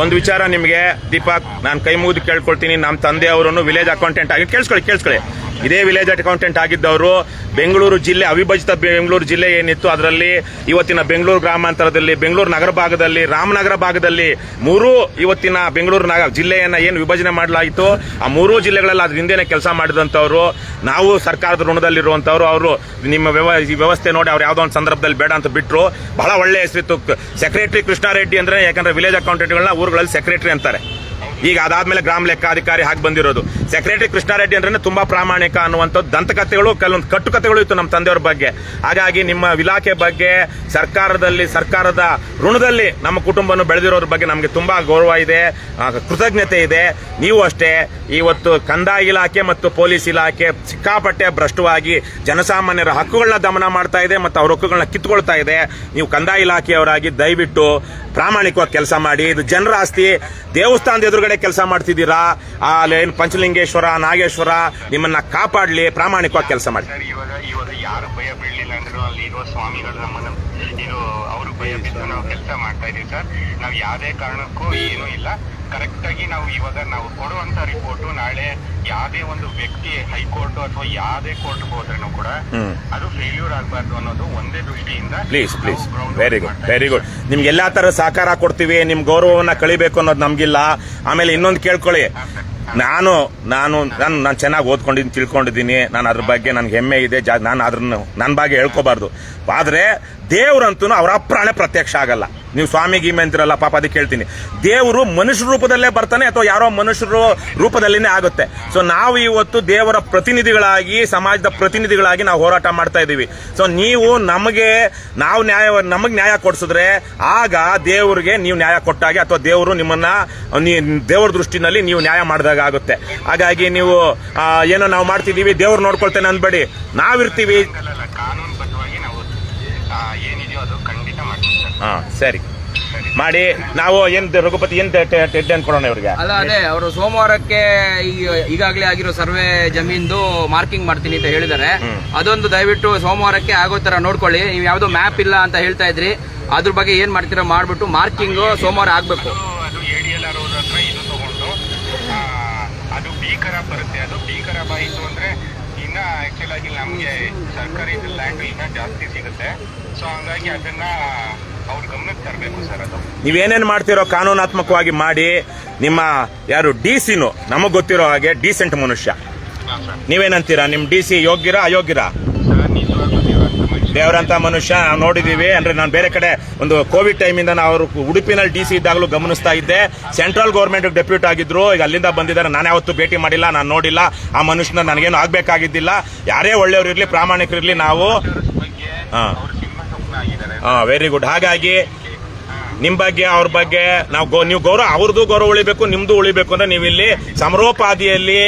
ಒಂದು ವಿಚಾರ ನಿಮಗೆ, ದೀಪಕ್, ನಾನು ಕೈ ಮುಗಿದು ಕೇಳ್ಕೊಳ್ತೀನಿ. ನಮ್ಮ ತಂದೆ ಅವರನ್ನು ವಿಲೇಜ್ ಅಕೌಂಟೆಂಟ್ ಆಗಿ ಕೇಳಿಸ್ಕೊಳ್ಳಿ ಕೇಳಿಸ್ಕೊಳ್ಳಿ. ಇದೇ ವಿಲೇಜ್ ಅಕೌಂಟೆಂಟ್ ಆಗಿದ್ದವರು, ಬೆಂಗಳೂರು ಜಿಲ್ಲೆ, ಅವಿಭಜಿತ ಬೆಂಗಳೂರು ಜಿಲ್ಲೆ ಏನಿತ್ತು, ಅದರಲ್ಲಿ ಇವತ್ತಿನ ಬೆಂಗಳೂರು ಗ್ರಾಮಾಂತರದಲ್ಲಿ, ಬೆಂಗಳೂರು ನಗರ ಭಾಗದಲ್ಲಿ, ರಾಮನಗರ ಭಾಗದಲ್ಲಿ ಮೂರು ಇವತ್ತಿನ ಬೆಂಗಳೂರು ನಗರ ಜಿಲ್ಲೆಯನ್ನ ಏನು ವಿಭಜನೆ ಮಾಡಲಾಯಿತು. ಆ ಮೂರು ಜಿಲ್ಲೆಗಳಲ್ಲಿ ಅದ್ರ ಹಿಂದೆನೆ ಕೆಲಸ ಮಾಡಿದಂಥವ್ರು, ನಾವು ಸರ್ಕಾರದ ಋಣದಲ್ಲಿರುವಂಥವ್ರು, ಅವರು ನಿಮ್ಮ ವ್ಯವಸ್ಥೆ ನೋಡಿ ಅವ್ರು ಯಾವುದೋ ಒಂದು ಸಂದರ್ಭದಲ್ಲಿ ಬೇಡ ಅಂತ ಬಿಟ್ಟರು ಬಹಳ ಒಳ್ಳೆ ಹೆಸರಿತ್ತು. ಸೆಕ್ರೆಟರಿ ಕೃಷ್ಣಾರೆಡ್ಡಿ ಅಂದ್ರೆ ಯಾಕಂದ್ರೆ ವಿಲೇಜ್ ಅಕೌಂಟೆಂಟ್ಗಳನ್ನ ಊರುಗಳಲ್ಲಿ ಸೆಕ್ರೆಟರಿ ಅಂತಾರೆ. ಈಗ ಅದಾದ್ಮೇಲೆ ಗ್ರಾಮ ಲೆಕ್ಕಾಧಿಕಾರಿ ಹಾಗೆ ಬಂದಿರೋದು. ಸೆಕ್ರೆಟರಿ ಕೃಷ್ಣಾರೆಡ್ಡಿ ಅಂದ್ರೆ ತುಂಬಾ ಪ್ರಾಮಾಣಿಕ ಅನ್ನುವಂಥದ್ದು. ದಂತಕಥೆಗಳು ಕೆಲವೊಂದು ಕಟ್ಟುಕತೆಗಳು ಇತ್ತು ನಮ್ಮ ತಂದೆಯವ್ರ ಬಗ್ಗೆ. ಹಾಗಾಗಿ ನಿಮ್ಮ ಇಲಾಖೆ ಬಗ್ಗೆ ಸರ್ಕಾರದಲ್ಲಿ ಸರ್ಕಾರದ ಋಣದಲ್ಲಿ ನಮ್ಮ ಕುಟುಂಬವನ್ನು ಬೆಳೆದಿರೋದ್ರ ಬಗ್ಗೆ ನಮಗೆ ತುಂಬಾ ಗೌರವ ಇದೆ ಆ, ಕೃತಜ್ಞತೆ ಇದೆ. ನೀವು ಅಷ್ಟೇ ಇವತ್ತು ಕಂದಾಯ ಇಲಾಖೆ ಮತ್ತು ಪೊಲೀಸ್ ಇಲಾಖೆ ಸಿಕ್ಕಾಪಟ್ಟೆ ಭ್ರಷ್ಟವಾಗಿ ಜನಸಾಮಾನ್ಯರ ಹಕ್ಕುಗಳನ್ನ ದಮನ ಮಾಡ್ತಾ ಇದೆ ಮತ್ತು ಅವ್ರ ಹಕ್ಕುಗಳನ್ನ ಕಿತ್ಕೊಳ್ತಾ ಇದೆ. ನೀವು ಕಂದಾಯ ಇಲಾಖೆಯವರಾಗಿ ದಯವಿಟ್ಟು ಪ್ರಾಮಾಣಿಕವಾಗಿ ಕೆಲಸ ಮಾಡಿ. ಇದು ಜನರ ಆಸ್ತಿ. ದೇವಸ್ಥಾನದ ಎದುರುಗಡೆ ಕೆಲಸ ಮಾಡ್ತಿದ್ದೀರಾ? ಅಲ್ಲೇನು ಪಂಚಲಿಂಗೇಶ್ವರ ನಾಗೇಶ್ವರ ನಿಮ್ಮನ್ನ ಕಾಪಾಡ್ಲಿ ಪ್ರಾಮಾಣಿಕವಾಗಿ ಕೆಲಸ ಮಾಡಿ. ಇವಾಗ ಇವಾಗ ಯಾರು ಭಯ ಬೀಳಲಿಲ್ಲ ಅಂದ್ರು ಅಲ್ಲಿ ಇರುವ ಸ್ವಾಮಿಗಳು ನಮ್ಮನ್ನ ಇದು ಅವರು ಭಯ ಬಿದ್ದು ನಾವು ಕೆಲಸ ಮಾಡ್ತಾ ಇದೀವಿ ಸರ್. ನಾವು ಯಾವುದೇ ಕಾರಣಕ್ಕೂ ಏನೂ ಇಲ್ಲ. ಕರೆಕ್ಟ್ ಆಗಿ ನಾವು ಇವಾಗ ನಾವು ಕೊಡುವಂತ ರಿಪೋರ್ಟ್ ನಾಳೆ ಯಾವುದೇ ಒಂದು ವ್ಯಕ್ತಿ ಹೈಕೋರ್ಟ್ ಅಥವಾ ಯಾವುದೇ ಕೋರ್ಟ್ ಹೋದ್ರೂ ಕೂಡ ಅದು ಫೇಲ್ಯೂರ್ ಆಗಬಾರ್ದು ಅನ್ನೋದು ಒಂದೇ ದೃಷ್ಟಿಯಿಂದ please please very good very good ನಿಮ್ಗೆ ಎಲ್ಲಾ ತರ ಸಹಕಾರ ಕೊಡ್ತೀವಿ. ನಿಮ್ ಗೌರವವನ್ನ ಕಳಿಬೇಕು ಅನ್ನೋದು ನಮ್ಗಿಲ್ಲ. ಆಮೇಲೆ ಇನ್ನೊಂದು ಕೇಳ್ಕೊಳ್ಳಿ. ನಾನು ನಾನು ನಾನು ನಾನು ಚೆನ್ನಾಗಿ ಓದ್ಕೊಂಡಿದ್ದೀನಿ, ತಿಳ್ಕೊಂಡಿದ್ದೀನಿ. ನಾನು ಅದ್ರ ಬಗ್ಗೆ ನನಗೆ ಹೆಮ್ಮೆ ಇದೆ. ಜಾ, ನಾನು ಅದ್ರನ್ನು ನನ್ನ ಬಗ್ಗೆ ಹೇಳ್ಕೋಬಾರ್ದು. ಆದ್ರೆ ದೇವ್ರಂತೂ ಅವರ ಅಪ್ರಾಣೆ ಪ್ರತ್ಯಕ್ಷ ಆಗಲ್ಲ. ನೀವು ಸ್ವಾಮಿ ಗೀಮೆ ಅಂತಿರಲ್ಲ, ಪಾಪ ಅದಕ್ಕೆ ಹೇಳ್ತೀನಿ. ದೇವರು ಮನುಷ್ಯ ರೂಪದಲ್ಲೇ ಬರ್ತಾನೆ ಅಥವಾ ಯಾರೋ ಮನುಷ್ಯರು ರೂಪದಲ್ಲಿನೇ ಆಗುತ್ತೆ. ಸೊ ನಾವು ಇವತ್ತು ದೇವರ ಪ್ರತಿನಿಧಿಗಳಾಗಿ, ಸಮಾಜದ ಪ್ರತಿನಿಧಿಗಳಾಗಿ ನಾವು ಹೋರಾಟ ಮಾಡ್ತಾ ಇದ್ದೀವಿ. ಸೊ ನೀವು ನಮಗೆ, ನಾವು ನ್ಯಾಯ, ನಮಗೆ ನ್ಯಾಯ ಕೊಡಿಸಿದ್ರೆ ಆಗ ದೇವರಿಗೆ ನೀವು ನ್ಯಾಯ ಕೊಟ್ಟಾಗೆ ಅಥವಾ ದೇವರು ನಿಮ್ಮನ್ನ ದೇವರ ದೃಷ್ಟಿನಲ್ಲಿ ನೀವು ನ್ಯಾಯ ಮಾಡಿದಾಗ ಆಗುತ್ತೆ. ಹಾಗಾಗಿ ನೀವು ಏನೋ ನಾವು ಮಾಡ್ತಿದ್ದೀವಿ, ದೇವ್ರು ನೋಡ್ಕೊಳ್ತೇನೆ ಅಂದ್ಬೇಡಿ. ನಾವಿರ್ತೀವಿ ಅಲ್ಲಲ್ಲ ಕಾನೂನುಬದ್ಧವಾಗಿ ನಾವು ಆ, ಏನಿದೆಯೋ ಅದು ಖಂಡಿತ ಮಾಡ್ತೀವಿ ಸರ್. ಹಾ ಸರಿ. ಮಾಡಿ ನಾವು ಏನ್ ರಘುಪತಿ ಏನ್ ಟೆಡ್ ಅನ್ಕೊಡೋಣ ಇವ್ರಿಗೆ? ಅಲ್ಲ ಅದೇ ಅವರು ಸೋಮವಾರಕ್ಕೆ ಈ- ಈಗಾಗಲೇ ಆಗಿರೋ ಸರ್ವೆ ಜಮೀನ್ದು ಮಾರ್ಕಿಂಗ್ ಮಾಡ್ತೀನಿ ಅಂತ ಹೇಳಿದ್ದಾರೆ. ಅದೊಂದು ದಯವಿಟ್ಟು ಸೋಮವಾರಕ್ಕೆ ಆಗೋ ತರ ನೋಡ್ಕೊಳ್ಳಿ. ನೀವು ಯಾವ್ದೋ ಮ್ಯಾಪ್ ಇಲ್ಲ ಅಂತ ಹೇಳ್ತಾ ಇದ್ರಿ. ಅದ್ರ ಬಗ್ಗೆ ಏನ್ ಮಾಡ್ತೀರಾ ಮಾಡ್ಬಿಟ್ಟು ಮಾರ್ಕಿಂಗ್ ಸೋಮವಾರ ಆಗ್ಬೇಕು. ಅದು ಆರ್ ಹತ್ರ ಇದು ತಗೊಂಡು ಅದು ಭೀಕರ ಬರುತ್ತೆ. ಅದು ಭೀಕರ ಬಾಯಿತು ಅಂದ್ರೆ ಆಗಿ ನಮ್ಗೆ ಸರ್ಕಾರಿ ಲ್ಯಾಂಡ್ ಜಾಸ್ತಿ ಸಿಗುತ್ತೆ. ಸೊ ಹಂಗಾಗಿ ಅದನ್ನ ಅವ್ರ ಗಮನಕ್ಕೆ ತರಬೇಕು ಸರ್ ಅದು. ನೀವೇನೇನು ಮಾಡ್ತಿರೋ ಕಾನೂನಾತ್ಮಕವಾಗಿ ಮಾಡಿ ನಿಮ್ಮ ಯಾರು ಡಿ ಸಿನು ನಮಗ್ ಗೊತ್ತಿರೋ ಹಾಗೆ ಡಿಸೆಂಟ್ ಮನುಷ್ಯ. ನೀವೇನಂತೀರಾ? ನಿಮ್ ಡಿ ಸಿ ಯೋಗ್ಯರಾ ಅಯೋಗ್ಯರಾ? ಸರ್ ನಿಜವಾಗ್ಲೂ ದೇವರಂತ ಮನುಷ್ಯ ನಾವು ನೋಡಿದೀವಿ. ಅಂದ್ರೆ ನಾನು ಬೇರೆ ಕಡೆ ಒಂದು ಕೋವಿಡ್ ಟೈಮ್ ಇಂದ ನಾವು ಅವರು ಉಡುಪಿನಲ್ಲಿ ಡಿ ಸಿ ಇದ್ದಾಗಲೂ ಗಮನಿಸ್ತಾ ಇದ್ದೆ. ಸೆಂಟ್ರಲ್ ಗೌರ್ಮೆಂಟ್ ಡೆಪ್ಯೂಟ್ ಆಗಿದ್ರು. ಈಗ ಅಲ್ಲಿಂದ ಬಂದಿದ್ದಾರೆ. ನಾನು ಯಾವತ್ತೂ ಭೇಟಿ ಮಾಡಿಲ್ಲ ನಾನು ನೋಡಿಲ್ಲ. ಆ ಮನುಷ್ಯನ ನನಗೇನು ಆಗ್ಬೇಕಾಗಿದ್ದಿಲ್ಲ. ಯಾರೇ ಒಳ್ಳೆಯವರು ಇರಲಿ ಪ್ರಾಮಾಣಿಕರಿರ್ಲಿ ನಾವು. ಹಾಂ. ಹಾ ವೆರಿ ಗುಡ್ ಹಾಗಾಗಿ ನಿಮ್ ಬಗ್ಗೆ, ಅವ್ರ ಬಗ್ಗೆ ನಾವು ನೀವು ಗೌರವ ಅವ್ರದ್ದು ಗೌರವ ಉಳಿಬೇಕು, ನಿಮ್ದು ಉಳಿಬೇಕು ಅಂದ್ರೆ ನೀವಿಲ್ಲಿ ಸಮರೋಪಾದಿಯಲ್ಲಿ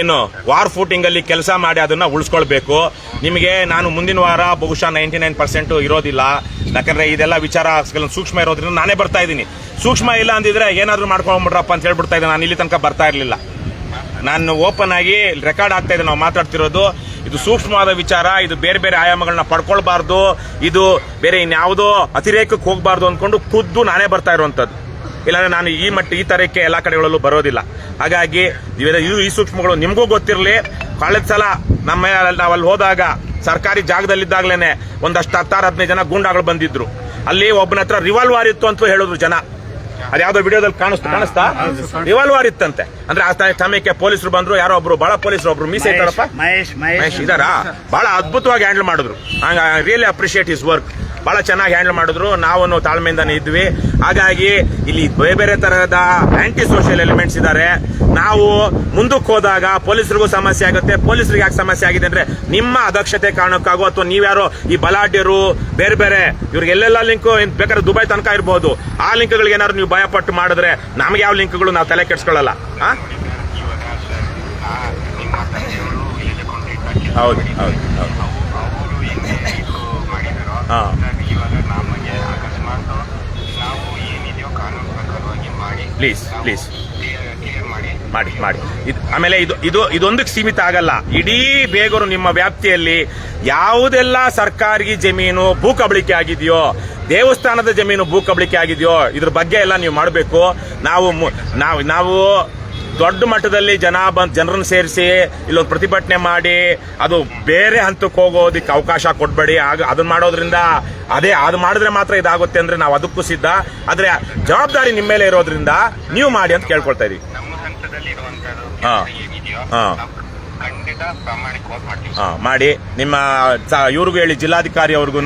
ಏನು ವಾರ್ ಫೂಟಿಂಗ್ ಅಲ್ಲಿ ಕೆಲಸ ಮಾಡಿ ಅದನ್ನ ಉಳಿಸ್ಕೊಳ್ಬೇಕು. ನಿಮಗೆ ನಾನು ಮುಂದಿನ ವಾರ ಬಹುಶಃ ನೈಂಟಿ ನೈನ್ ಪರ್ಸೆಂಟ್ ಇರೋದಿಲ್ಲ. ಯಾಕಂದ್ರೆ ಇದೆಲ್ಲ ವಿಚಾರ ಸೂಕ್ಷ್ಮ ಇರೋದ್ರಿಂದ ನಾನೇ ಬರ್ತಾ ಇದ್ದೀನಿ. ಸೂಕ್ಷ್ಮ ಇಲ್ಲ ಅಂದಿದ್ರೆ ಏನಾದ್ರೂ ಮಾಡ್ಕೊಂಡ್ಬಿಡ್ರಪ್ಪ ಅಂತ ಹೇಳ್ಬಿಡ್ತಾ ಇದ್ದೆ. ನಾನು ಇಲ್ಲಿ ತನಕ ಬರ್ತಾ ಇರಲಿಲ್ಲ. ನಾನು ಓಪನ್ ಆಗಿ ರೆಕಾರ್ಡ್ ಆಗ್ತಾ ಇದೆ, ನಾವು ಮಾತಾಡ್ತಿರೋದು. ಇದು ಸೂಕ್ಷ್ಮವಾದ ವಿಚಾರ, ಇದು ಬೇರೆ ಬೇರೆ ಆಯಾಮಗಳನ್ನ ಪಡ್ಕೊಳ್ಬಾರ್ದು, ಇದು ಬೇರೆ ಇನ್ಯಾವುದೋ ಅತಿರೇಕಕ್ಕೆ ಹೋಗ್ಬಾರ್ದು ಅಂದ್ಕೊಂಡು ಖುದ್ದು ನಾನೇ ಬರ್ತಾ ಇರುವಂಥದ್ದು ಇಲ್ಲಾಂದ್ರೆ ನಾನು ಈ ಮಟ್ಟ, ಈ ತರಕ್ಕೆ ಎಲ್ಲಾ ಕಡೆಗಳಲ್ಲೂ ಬರೋದಿಲ್ಲ. ಹಾಗಾಗಿ, ಇವೆಲ್ಲ- ಈ ಸೂಕ್ಷ್ಮಗಳು ನಿಮಗೂ ಗೊತ್ತಿರಲಿ. ಕಳೆದ ಸಲ ನಮ್ಮ ನಾವಲ್ಲಿ ಹೋದಾಗ, ಸರ್ಕಾರಿ ಜಾಗದಲ್ಲಿದ್ದಾಗಲೇ ಒಂದಷ್ಟು ಹತ್ತಾರು, ಹದಿನೈದು ಜನ ಗೂಂಡಾಗಳು ಬಂದಿದ್ರು. ಅಲ್ಲಿ ಒಬ್ಬನ ಹತ್ರ ರಿವಾಲ್ವರ್ ಇತ್ತು ಅಂತ ಹೇಳಿದ್ರು ಜನ. ಅದ್ಯಾವ್ದೋ ವಿಡಿಯೋದಲ್ಲಿ ಕಾಣಿಸ್ತು ಕಾಣಿಸ್ತಾ? ರಿವಾಲ್ವರ್ ಇತ್ತಂತೆ. ಅಂದ್ರೆ ಆ ಸಮಯಕ್ಕೆ ಪೊಲೀಸರು ಬಂದ್ರು ಯಾರೋ ಒಬ್ರು ಬಹಳ ಪೊಲೀಸರು ಒಬ್ರು ಮೀಸೆ ಇದ್ದಾರಪ್ಪ ಮಹೇಶ್ ಮಹೇಶ್. ಇದಾರಾ? ಬಹಳ ಅದ್ಭುತವಾಗಿ ಹ್ಯಾಂಡಲ್ ಮಾಡಿದ್ರು. ರಿಯಲಿ ಅಪ್ರಿಶಿಯೇಟ್ ಇಸ್ ವರ್ಕ್ ಬಹಳ ಚೆನ್ನಾಗಿ ಹ್ಯಾಂಡಲ್ ಮಾಡಿದ್ರು. ನಾವು ತಾಳ್ಮೆಯಿಂದಾನೆ ಇದ್ವಿ. ಹಾಗಾಗಿ ಇಲ್ಲಿ ಬೇರೆ ಬೇರೆ ತರಹದ ಆಂಟಿ ಸೋಷಿಯಲ್ ಎಲಿಮೆಂಟ್ಸ್ ಇದ್ದಾರೆ ನಾವು ಮುಂದಕ್ಕೆ ಹೋದಾಗ ಪೊಲೀಸರಿಗೂ ಸಮಸ್ಯೆ ಆಗುತ್ತೆ. ಪೊಲೀಸರಿಗೆ ಯಾಕೆ ಸಮಸ್ಯೆ ಆಗಿದೆ ಅಂದ್ರೆ ನಿಮ್ಮ ಅದಕ್ಷತೆ ಕಾರಣಕ್ಕಾಗೋ ಅಥವಾ ನೀವ್ಯಾರೋ ಈ ಬಲಾಢ್ಯರು ಬೇರೆ ಬೇರೆ ಇವ್ರಿಗೆ ಎಲ್ಲೆಲ್ಲ ಲಿಂಕ್ ಬೇಕಾದ್ರೆ ದುಬೈ ತನಕ ಇರಬಹುದು ಆ ಲಿಂಕ್ಗಳಿಗೆ ಏನಾದ್ರು ನೀವು ಭಯಪಟ್ಟು ಮಾಡಿದ್ರೆ ನಮ್ಗೆ ಯಾವ ಲಿಂಕ್ಗಳು ನಾವು ತಲೆ ಕೆಡ್ಸ್ಕೊಳ್ಳಲ್ಲ. ಹೌದು ಹೌದು. ಹೌದು. ಹಾ. ಸರ್ ಇವಾಗ ನಮಗೆ ಅಕಸ್ಮಾತ್ ನಾವು ಏನಿದೆಯೋ ಕಾನೂನು ಕ್ಲಿಯರ್ ಕ್ಲಿಯರ್ ಮಾಡಿ ಮಾಡಿ. ಇದು, ಆಮೇಲೆ ಇದು ಇದು, ಇದೊಂದಕ್ಕೆ ಸೀಮಿತ ಆಗಲ್ಲ. ಇಡೀ ಬೇಗರು ನಿಮ್ಮ ವ್ಯಾಪ್ತಿಯಲ್ಲಿ ಯಾವುದೆಲ್ಲ ಸರ್ಕಾರಿ ಜಮೀನು ಭೂ ಕಬಳಿಕೆ ಆಗಿದೆಯೋ, ದೇವಸ್ಥಾನದ ಜಮೀನು ಭೂ ಕಬಳಿಕೆ ಆಗಿದೆಯೋ, ಇದ್ರ ಬಗ್ಗೆ ಎಲ್ಲ ನೀವು ಮಾಡಬೇಕು. ನಾವು ನಾವು ನಾವು ದೊಡ್ಡ ಮಟ್ಟದಲ್ಲಿ ಜನ ಬಂದು ಜನರನ್ನು ಸೇರಿಸಿ ಇಲ್ಲೊಂದು ಪ್ರತಿಭಟನೆ ಮಾಡಿ ಅದು ಬೇರೆ ಹಂತಕ್ಕೆ ಹೋಗೋದಿಕ್ಕೆ ಅವಕಾಶ ಕೊಡಬೇಡಿ ಆಗ ಅದನ್ನ ಮಾಡೋದ್ರಿಂದ ಅದೇ ಅದು ಮಾಡಿದ್ರೆ ಮಾತ್ರ ಇದಾಗುತ್ತೆ ಅಂದ್ರೆ ನಾವು ಅದಕ್ಕೂ ಸಿದ್ಧ ಆದ್ರೆ ಜವಾಬ್ದಾರಿ ನಿಮ್ಮ ಮೇಲೆ ಇರೋದ್ರಿಂದ ನೀವು ಮಾಡಿ ಅಂತ ಕೇಳ್ಕೊಳ್ತಾ ಇದೀವಿ ಹಾ. ಹಾ. ಮಾಡಿ. ನಿಮ್ಮ ಇವ್ರಿಗೂ ಹೇಳಿ, ಜಿಲ್ಲಾಧಿಕಾರಿ ಅವ್ರಿಗೂ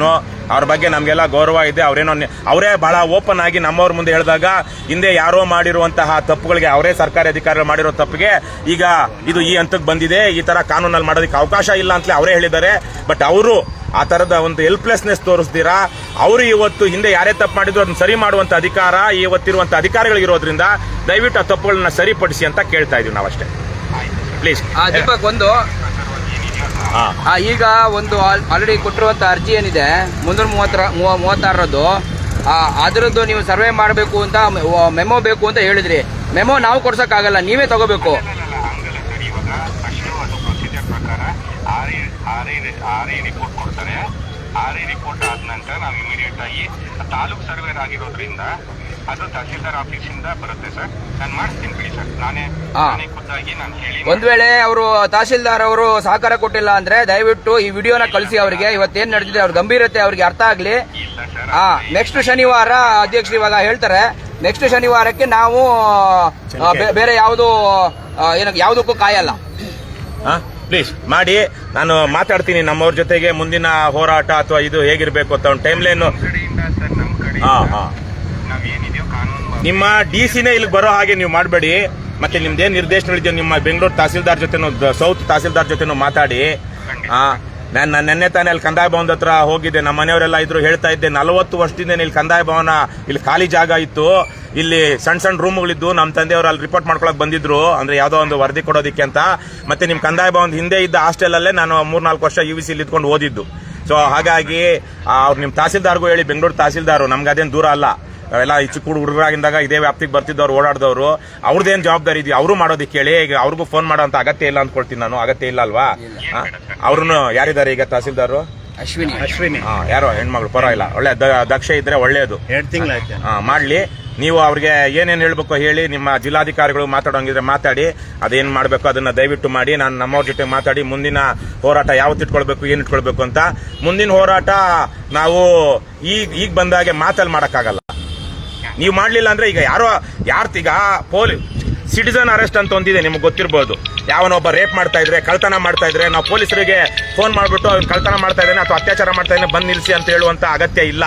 ಅವ್ರ ಬಗ್ಗೆ ನಮಗೆಲ್ಲ ಗೌರವ ಇದೆ. ಅವರೇನೋ ಅವರೇ ಬಹಳ ಓಪನ್ ಆಗಿ ನಮ್ಮವ್ರ ಮುಂದೆ ಹೇಳಿದಾಗ, ಹಿಂದೆ ಯಾರೋ ಮಾಡಿರುವಂತಹ ತಪ್ಪುಗಳಿಗೆ ಅವರೇ ಸರ್ಕಾರಿ ಅಧಿಕಾರಿಗಳು ಮಾಡಿರೋ ತಪ್ಪಿಗೆ ಈಗ ಇದು ಈ ಹಂತಕ್ಕೆ ಬಂದಿದೆ. ಈ ತರ ಕಾನೂನಲ್ಲಿ ಮಾಡೋದಕ್ಕೆ ಅವಕಾಶ ಇಲ್ಲ ಅಂತಲೇ ಅವರೇ ಹೇಳಿದ್ದಾರೆ. ಬಟ್ ಅವರು ಆ ತರದ ಒಂದು ಹೆಲ್ಪ್ಲೆಸ್ನೆಸ್ ತೋರಿಸ್ತೀರಾ? ಅವರು ಇವತ್ತು ಹಿಂದೆ ಯಾರೇ ತಪ್ಪು ಮಾಡಿದ್ರು ಅದನ್ನ ಸರಿ ಮಾಡುವಂತ ಅಧಿಕಾರ ಇವತ್ತಿರುವಂತ ಅಧಿಕಾರಿಗಳಿರೋದ್ರಿಂದ ದಯವಿಟ್ಟು ಆ ತಪ್ಪುಗಳನ್ನ ಸರಿಪಡಿಸಿ ಅಂತ ಕೇಳ್ತಾ ಇದೀವಿ ನಾವಷ್ಟೇ. ಪ್ಲೀಸ್ ಆ ದೀಪಕ್ ಒಂದು. ಈಗ ಒಂದು ಆಲ್ರೆಡಿ ಕೊಟ್ಟಿರುವಂತ ಅರ್ಜಿ ಏನಿದೆ? ಮುನ್ನೂರ ಮೂವತ್ತರ ಮೂವ- ಮೂವತ್ತಾರರದ್ದು. ಆ, ಅದರದ್ದು ನೀವು ಸರ್ವೆ ಮಾಡಬೇಕು ಅಂತ ಮೆಮೊ ಬೇಕು ಅಂತ ಹೇಳಿದ್ರಿ. ಮೆಮೊ ನಾವು ಕೊಡ್ಸಕ್ಕಾಗಲ್ಲ ನೀವೇ ತಗೋಬೇಕು. ರಿಪೋರ್ಟ್ ಆದ ನಂತರ ನಾವು ಇಮಿಡಿಯೇಟ್ ಆಗಿ ತಾಲೂಕ್ ಸರ್ವೇರ್ ಆಗಿರೋದ್ರಿಂದ ಅದು ತಹಸೀಲ್ದಾರ್ ಆಫೀಸಿಂದ ಬರುತ್ತೆ ಸರ್. ನಾನು ಮಾಡಿಸ್ತೀನಿ ಬಿಡಿ ಸರ್. ನಾನೇ ಹಾ. ನಾನೇ ಖುದ್ದಾಗಿ ನಾನು ಹೇಳಿ ಒಂದ್ ವೇಳೆ ಅವರು ತಹಶೀಲ್ದಾರ್ ಅವರು ಸಹಕಾರ ಕೊಟ್ಟಿಲ್ಲ ಅಂದ್ರೆ ದಯವಿಟ್ಟು ಈ ವಿಡಿಯೋನ ಕಳಿಸಿ ಅವರಿಗೆ. ಇವತ್ತೇನ್ ನಡೆದಿದೆ ಅವ್ರ ಗಂಭೀರತೆ ಅವ್ರಿಗೆ ಅರ್ಥ ಆಗ್ಲಿ. ಇಲ್ಲ ಸರ್. ಹಾ ನೆಕ್ಸ್ಟ್ ಶನಿವಾರ ಅಧ್ಯಕ್ಷರು ಇವಾಗ ಹೇಳ್ತಾರೆ ನೆಕ್ಸ್ಟ್ ಶನಿವಾರಕ್ಕೆ ನಾವು ಆ, ಬೇ- ಬೇರೆ ಯಾವುದು ಏನ ಯಾವುದಕ್ಕೂ ಕಾಯಲ್ಲ. ಪ್ಲೀಸ್ ಮಾಡಿ. ನಾನು ಮಾತಾಡ್ತೀನಿ ನಮ್ಮವ್ರ ಜೊತೆಗೆ ಮುಂದಿನ ಹೋರಾಟ ಅಥವಾ ಇದು ಹೇಗಿರ್ಬೇಕು ಅಂತ ಒಂದು ಟೈಮ್ ಲೈನ್ ನಮ್ಮ ಕಡೆಯಿಂದ ಸರ್ ನಮ್ಮ ಹಾ ಹಾ. ನಿಮ್ಮ ಡಿ ಸಿನೇ ಇಲ್ಲಿ ಬರೋ ಹಾಗೆ ನೀವು ಮಾಡಬೇಡಿ. ಮತ್ತೆ ನಿಮ್ದೇನು ನಿರ್ದೇಶನಗಳಿದೆಯೋ ನಿಮ್ಮ ಬೆಂಗಳೂರು ತಹಸೀಲ್ದಾರ್ ಜೊತೆನೂ ಸೌತ್ ತಹಸೀಲ್ದಾರ್ ಜೊತೆನೂ ಮಾತಾಡಿ. ನಾನು ನಾನು ನೆನ್ನೆ ತಾನೇ ಅಲ್ಲಿ ಕಂದಾಯ ಭವನದ ಹತ್ರ ಹೋಗಿದ್ದೆ. ನಮ್ಮ ಮನೆಯವರೆಲ್ಲ ಇದ್ರು ಹೇಳ್ತಾ ಇದ್ದೆ ನಲವತ್ತು ವರ್ಷದಿಂದ ಇಲ್ಲಿ ಕಂದಾಯ ಭವನ ಇಲ್ಲಿ ಖಾಲಿ ಜಾಗ ಇತ್ತು. ಇಲ್ಲಿ ಸಣ್ಣ ಸಣ್ಣ ರೂಮ್ಗಳಿದ್ದು ನಮ್ಮ ತಂದೆಯವರು ಅಲ್ಲಿ ರಿಪೋರ್ಟ್ ಮಾಡ್ಕೊಳಕ್ ಬಂದಿದ್ರು. ಅಂದ್ರೆ ಯಾವ್ದೋ ಒಂದು ವರದಿ ಕೊಡೋದಕ್ಕೆ ಅಂತ. ಮತ್ತೆ ನಿಮ್ ಕಂದಾಯ ಭವನ ಹಿಂದೆ ಇದ್ದ ಹಾಸ್ಟೆಲ್ ಅಲ್ಲೇ ನಾನು ಮೂರ್ನಾಲ್ಕು ವರ್ಷ ಯು ವಿ ಸಿ ಇದ್ಕೊಂಡು ಓದಿದ್ದು. ಸೊ ಹಾಗಾಗಿ ಅವ್ರು ನಿಮ್ಮ ತಹಸೀಲ್ದಾರ್ಗೂ ಹೇಳಿ ಬೆಂಗಳೂರು ತಹಸೀಲ್ದಾರು ನಮ್ಗೆ ಅದೇನು ದೂರ ಅಲ್ಲ. ನಾವೆಲ್ಲ ಈ ಚಿಕ್ಕ ಹುಡುಗರಾಗಿದ್ದಾಗ ಇದೇ ವ್ಯಾಪ್ತಿಗೆ ಬರ್ತಿದ್ದವ್ರು ಓಡಾಡಿದವರು ಅವ್ರದ್ದೇನು ಜವಾಬ್ದಾರಿ ಇದೆಯಾ ಅವರು ಮಾಡೋದಕ್ಕೆ ಹೇಳಿ ಈಗ ಅವ್ರಿಗೂ ಫೋನ್ ಮಾಡೋಂಥ ಅಗತ್ಯ ಇಲ್ಲ ಅಂದ್ಕೊಳ್ತೀನಿ ನಾನು ಅಗತ್ಯ ಇಲ್ಲ ಅಲ್ವಾ? ಅವ್ರು ಯಾರಿದ್ದಾರೆ ಈಗ ತಹಸೀಲ್ದಾರು? ಅಶ್ವಿನಿ. ಅಶ್ವಿನಿ. ಹಾ, ಯಾರೋ ಹೆಣ್ಮಗಳು ಪರವಾಗಿಲ್ಲ ಒಳ್ಳೆ ದಕ್ಷ ಇದ್ರೆ ಒಳ್ಳೇದು ಎರಡು ತಿಂಗಳಾಯ್ತು ಹಾ, ಮಾಡ್ಲಿ ನೀವು ಅವ್ರಿಗೆ ಏನೇನು ಹೇಳ್ಬೇಕು ಹೇಳಿ ನಿಮ್ಮ ಜಿಲ್ಲಾಧಿಕಾರಿಗಳು ಮಾತಾಡೋಂಗಿದ್ರೆ ಮಾತಾಡಿ ಅದೇನ್ ಮಾಡಬೇಕು ಅದನ್ನ ದಯವಿಟ್ಟು ಮಾಡಿ ನಾನು ನಮ್ಮವ್ರ ಜೊತೆ ಮಾತಾಡಿ ಮುಂದಿನ ಹೋರಾಟ ಯಾವತ್ತು ಇಟ್ಕೊಳ್ಬೇಕು ಏನ್ ಇಟ್ಕೊಳ್ಬೇಕು ಅಂತ ಮುಂದಿನ ಹೋರಾಟ ನಾವು ಈಗ ಈಗ ಬಂದಾಗೆ ಮಾತಲ್ಲಿ ಮಾಡಕ್ಕಾಗಲ್ಲ. ನೀವು ಮಾಡಲಿಲ್ಲ ಅಂದ್ರೆ ಈಗ ಯಾರೋ ಯಾರ್ತೀಗ ಪೋಲಿ ಸಿಟಿಸನ್ ಅರೆಸ್ಟ್ ಅಂತ ಒಂದಿದೆ, ನಿಮ್ಗೆ ಗೊತ್ತಿರ್ಬೋದು. ಯಾವನೊಬ್ಬ ರೇಪ್ ಮಾಡ್ತಾ ಇದ್ರೆ ಕಳ್ತನ ಮಾಡ್ತಾ ಇದ್ರೆ, ನಾವು ಪೊಲೀಸರಿಗೆ ಫೋನ್ ಮಾಡಿಬಿಟ್ಟು ಅವ್ನು ಕಳ್ತನ ಮಾಡ್ತಾ ಇದ್ದಾನೆ ಅಥವಾ ಅತ್ಯಾಚಾರ ಮಾಡ್ತಾ ಇದ್ದಾನೆ, ಬಂದ್ ನಿಲ್ಲಿಸಿ ಅಂತ ಹೇಳುವಂತ ಅಗತ್ಯ ಇಲ್ಲ.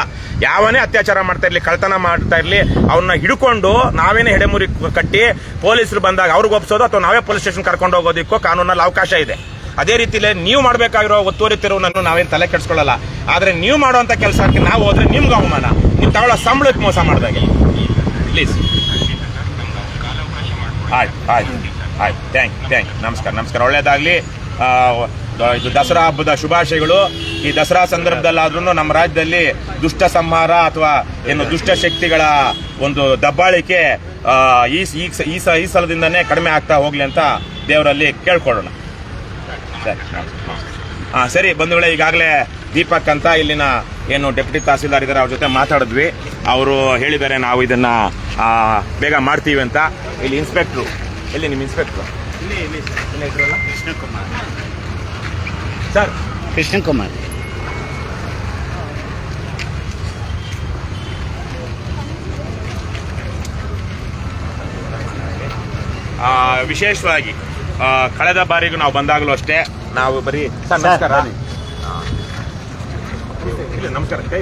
ಯಾವನೇ ಅತ್ಯಾಚಾರ ಮಾಡ್ತಾ ಇರ್ಲಿ ಕಳ್ತನ ಮಾಡ್ತಾ ಇರ್ಲಿ ಅವನ್ನ ಹಿಡ್ಕೊಂಡು ನಾವೇನೇ ಹೆಡೆಮುರಿ ಕಟ್ಟಿ ಪೊಲೀಸರು ಬಂದಾಗ ಅವ್ರಿಗೆ ಒಪ್ಸೋದು ಅಥವಾ ನಾವೇ ಪೊಲೀಸ್ ಸ್ಟೇಷನ್ ಕರ್ಕೊಂಡು ಹೋಗೋದಕ್ಕೂ ಕಾನೂನಲ್ಲಿ ಅವಕಾಶ ಇದೆ. ಅದೇ ರೀತಿಲೇ ನೀವು ಮಾಡಬೇಕಾಗಿರೋ ಒತ್ತುವರಿ ತೆರವನ್ನು ನಾವೇನು ತಲೆ ಕೆಡಿಸ್ಕೊಳ್ಳಲ್ಲ. ಆದರೆ ನೀವು ಮಾಡುವಂಥ ಕೆಲಸಕ್ಕೆ ನಾವು ಹೋದರೆ ನಿಮ್ಗೆ ಅವಮಾನ. ನೀವು ತಗೊಳ್ಳೋ ಸಂಬಳಕ್ಕೆ ಮೋಸ ಮಾಡಿದಾಗೆ. ಪ್ಲೀಸ್ ಆಯ್ತು ಆಯ್ತು ಆಯ್ತು. ಥ್ಯಾಂಕ್ ಥ್ಯಾಂಕ್ ನಮಸ್ಕಾರ ನಮಸ್ಕಾರ. ಒಳ್ಳೇದಾಗಲಿ. ಇದು ದಸರಾ ಹಬ್ಬದ ಶುಭಾಶಯಗಳು. ಈ ದಸರಾ ಸಂದರ್ಭದಲ್ಲಾದ್ರೂ ನಮ್ಮ ರಾಜ್ಯದಲ್ಲಿ ದುಷ್ಟ ಸಂಹಾರ ಅಥವಾ ಏನು ದುಷ್ಟ ಶಕ್ತಿಗಳ ಒಂದು ದಬ್ಬಾಳಿಕೆ ಈ ಈ ಸಲದಿಂದನೇ ಕಡಿಮೆ ಆಗ್ತಾ ಹೋಗ್ಲಿ ಅಂತ ದೇವರಲ್ಲಿ ಕೇಳ್ಕೊಳ್ಳೋಣ. ಸರಿ ಹಾಂ ಸರಿ ಬಂಧುಗಳೇ ಈಗಾಗಲೇ ದೀಪಕ್ ಅಂತ ಇಲ್ಲಿನ ಏನು ಡೆಪ್ಯೂಟಿ ತಹಸೀಲ್ದಾರ್ ಇದ್ದಾರೆ ಅವ್ರ ಜೊತೆ ಮಾತಾಡಿದ್ವಿ. ಅವರು ಹೇಳಿದ್ದಾರೆ ನಾವು ಇದನ್ನ ಆ, ಬೇಗ ಮಾಡ್ತೀವಿ ಅಂತ. ಇಲ್ಲಿ ಇನ್ಸ್ಪೆಕ್ಟ್ರು ಎಲ್ಲಿ ನಿಮ್ಮ ಇನ್ಸ್ಪೆಕ್ಟ್ರು ಇಲ್ಲಿ ಇಲ್ಲಿ ನಿಮ್ಮ ಹೆಸರಲ್ಲ ಕೃಷ್ಣಕುಮಾರ್. ಸರ್. ಕೃಷ್ಣಕುಮಾರ್. ಆ, ವಿಶೇಷವಾಗಿ ಕಳೆದ ಬಾರಿಗೂ ನಾವು ಬಂದಾಗಲೂ ಅಷ್ಟೇ. ನಾವು ಬರೀ ಸರ್ ನಮಸ್ಕಾರ. ಇಲ್ಲ ನಮಸ್ಕಾರ. ಕೈ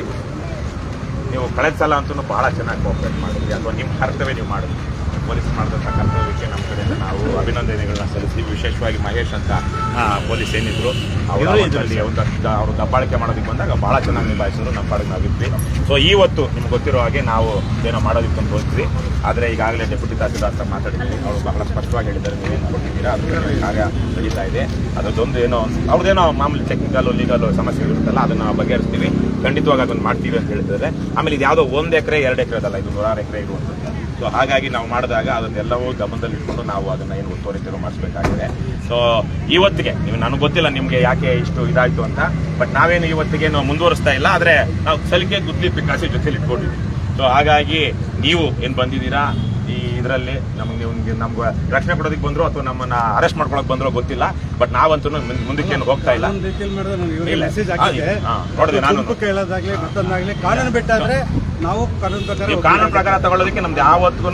ನೀವು ಕಳೆದ ಸಲ ಅಂತೂ ಬಹಳ ಚೆನ್ನಾಗಿ ಕೋಪರೇಟ್ ಮಾಡಿದ್ರಿ. ಅಥವಾ ನಿಮ್ಮ ಕರ್ತವ್ಯ ನೀವು ಮಾಡಿದ್ರಿ. ಪೊಲೀಸ್ ಮಾಡಿದಂಥ ಕರ್ತವ್ಯಕ್ಕೆ ನಮ್ಮ ಕಡೆಯಿಂದ ನಾವು ಅಭಿನಂದನೆಗಳನ್ನ ಸಲ್ಲಿಸಿ ವಿಶೇಷವಾಗಿ ಮಹೇಶ್ ಅಂತ ಪೊಲೀಸ್ ಏನಿದ್ರು ಅವರು ಇದರಲ್ಲಿ ಒಂದು ಅವರು ದಬ್ಬಾಳಿಕೆ ಮಾಡೋದಕ್ಕೆ ಬಂದಾಗ ಬಹಳ ಚೆನ್ನಾಗಿ ನಿಭಾಯಿಸಿದ್ರು ನಮ್ಮ ಪಾಡಿಗೆ ನಾವಿದ್ವಿ. ಸೊ ಇವತ್ತು ನಿಮ್ಗೆ ಗೊತ್ತಿರೋ ಹಾಗೆ ನಾವು ಏನೋ ಮಾಡೋದಕ್ಕೆ ಅಂತ ಹೋಗ್ತೀವಿ. ಆದರೆ ಈಗಾಗಲೇ ಡೆಪ್ಯೂಟಿ ತಹಸೀಲ್ದಾರ್ ಹತ್ರ ಮಾತಾಡಿದ್ವಿ. ಅವರು ಬಹಳ ಸ್ಪಷ್ಟವಾಗಿ ಹೇಳಿದ್ದಾರೆ ಏನು ಕೊಟ್ಟಿದ್ದೀರಾ? ಅದು ಕಾರ್ಯ ನಡೀತಾ ಇದೆ. ಅದೊಂದು ಏನೋ ಅವ್ರದ್ದೇನೋ ಮಾಮೂಲಿ ಟೆಕ್ನಿಕಲ್ ಲೀಗಲ್ ಸಮಸ್ಯೆ ಇರುತ್ತಲ್ಲ ಅದನ್ನು ನಾವು ಬಗೆಹರಿಸ್ತೀವಿ. ಖಂಡಿತವಾಗಿ ಅದನ್ನು ಮಾಡ್ತೀವಿ ಅಂತ ಹೇಳ್ತಿದ್ದಾರೆ ಆಮೇಲೆ ಇದು ಯಾವುದೋ ಒಂದು ಎಕರೆ ಎರಡು ಎಕರೆ ಅದಲ್ಲ ಇದು ನೂರಾರು ಎಕರೆ ಇರುವಂಥದ್ದು. ಸೊ ಹಾಗಾಗಿ ನಾವು ಮಾಡಿದಾಗ ಅದನ್ನೆಲ್ಲವೂ ಗಮನದಲ್ಲಿ ಇಟ್ಕೊಂಡು ನಾವು ಅದನ್ನ ಏನು ಒತ್ತುವರಿ ತೆರವು ಮಾಡಿಸ್ಬೇಕಾಗಿದೆ. ಸೊ ಇವತ್ತಿಗೆ ನೀವು ನನಗೆ ಗೊತ್ತಿಲ್ಲ ನಿಮಗೆ ಯಾಕೆ ಇಷ್ಟು ಇದಾಯಿತು ಅಂತ ಬಟ್ ನಾವೇನು ಇವತ್ತಿಗೆ ಮುಂದುವರಿಸ್ತಾ ಇಲ್ಲ ಆದರೆ ನಾವು ಸಲಿಕೆ ಗುದ್ಲಿ ಪಿಕಾಸಿ ಜೊತೆಲಿ ಇಟ್ಕೊಂಡಿದ್ವಿ. ಸೊ ಹಾಗಾಗಿ ನೀವು ಏನು ಬಂದಿದ್ದೀರಾ? ಈ ಇದರಲ್ಲಿ ನಮಗೆ ನೀವು ನಿಮ್ಗೆ ರಕ್ಷಣೆ ಕೊಡೋದಕ್ಕೆ ಬಂದ್ರು ಅಥವಾ ನಮ್ಮನ್ನ ಅರೆಸ್ಟ್ ಮಾಡ್ಕೊಳಕ್ ಬಂದ್ರೋ ಗೊತ್ತಿಲ್ಲ ಬಟ್ ನಾವಂತೂ ಮುಂದಕ್ಕೆ ಏನು ಹೋಗ್ತಾ ಇಲ್ಲ. ನೋಡಿದೆ ನಾನು. ಕಾನೂನು ಬಿಟ್ಟಾದ್ರೆ ನಾವು ಕಾನೂನು ಪ್ರಕಾರ ಕಾನೂನು ಪ್ರಕಾರ ತಗೊಳ್ಳೋದಕ್ಕೆ ನಮ್ದು ಯಾವತ್ತಿಗೂ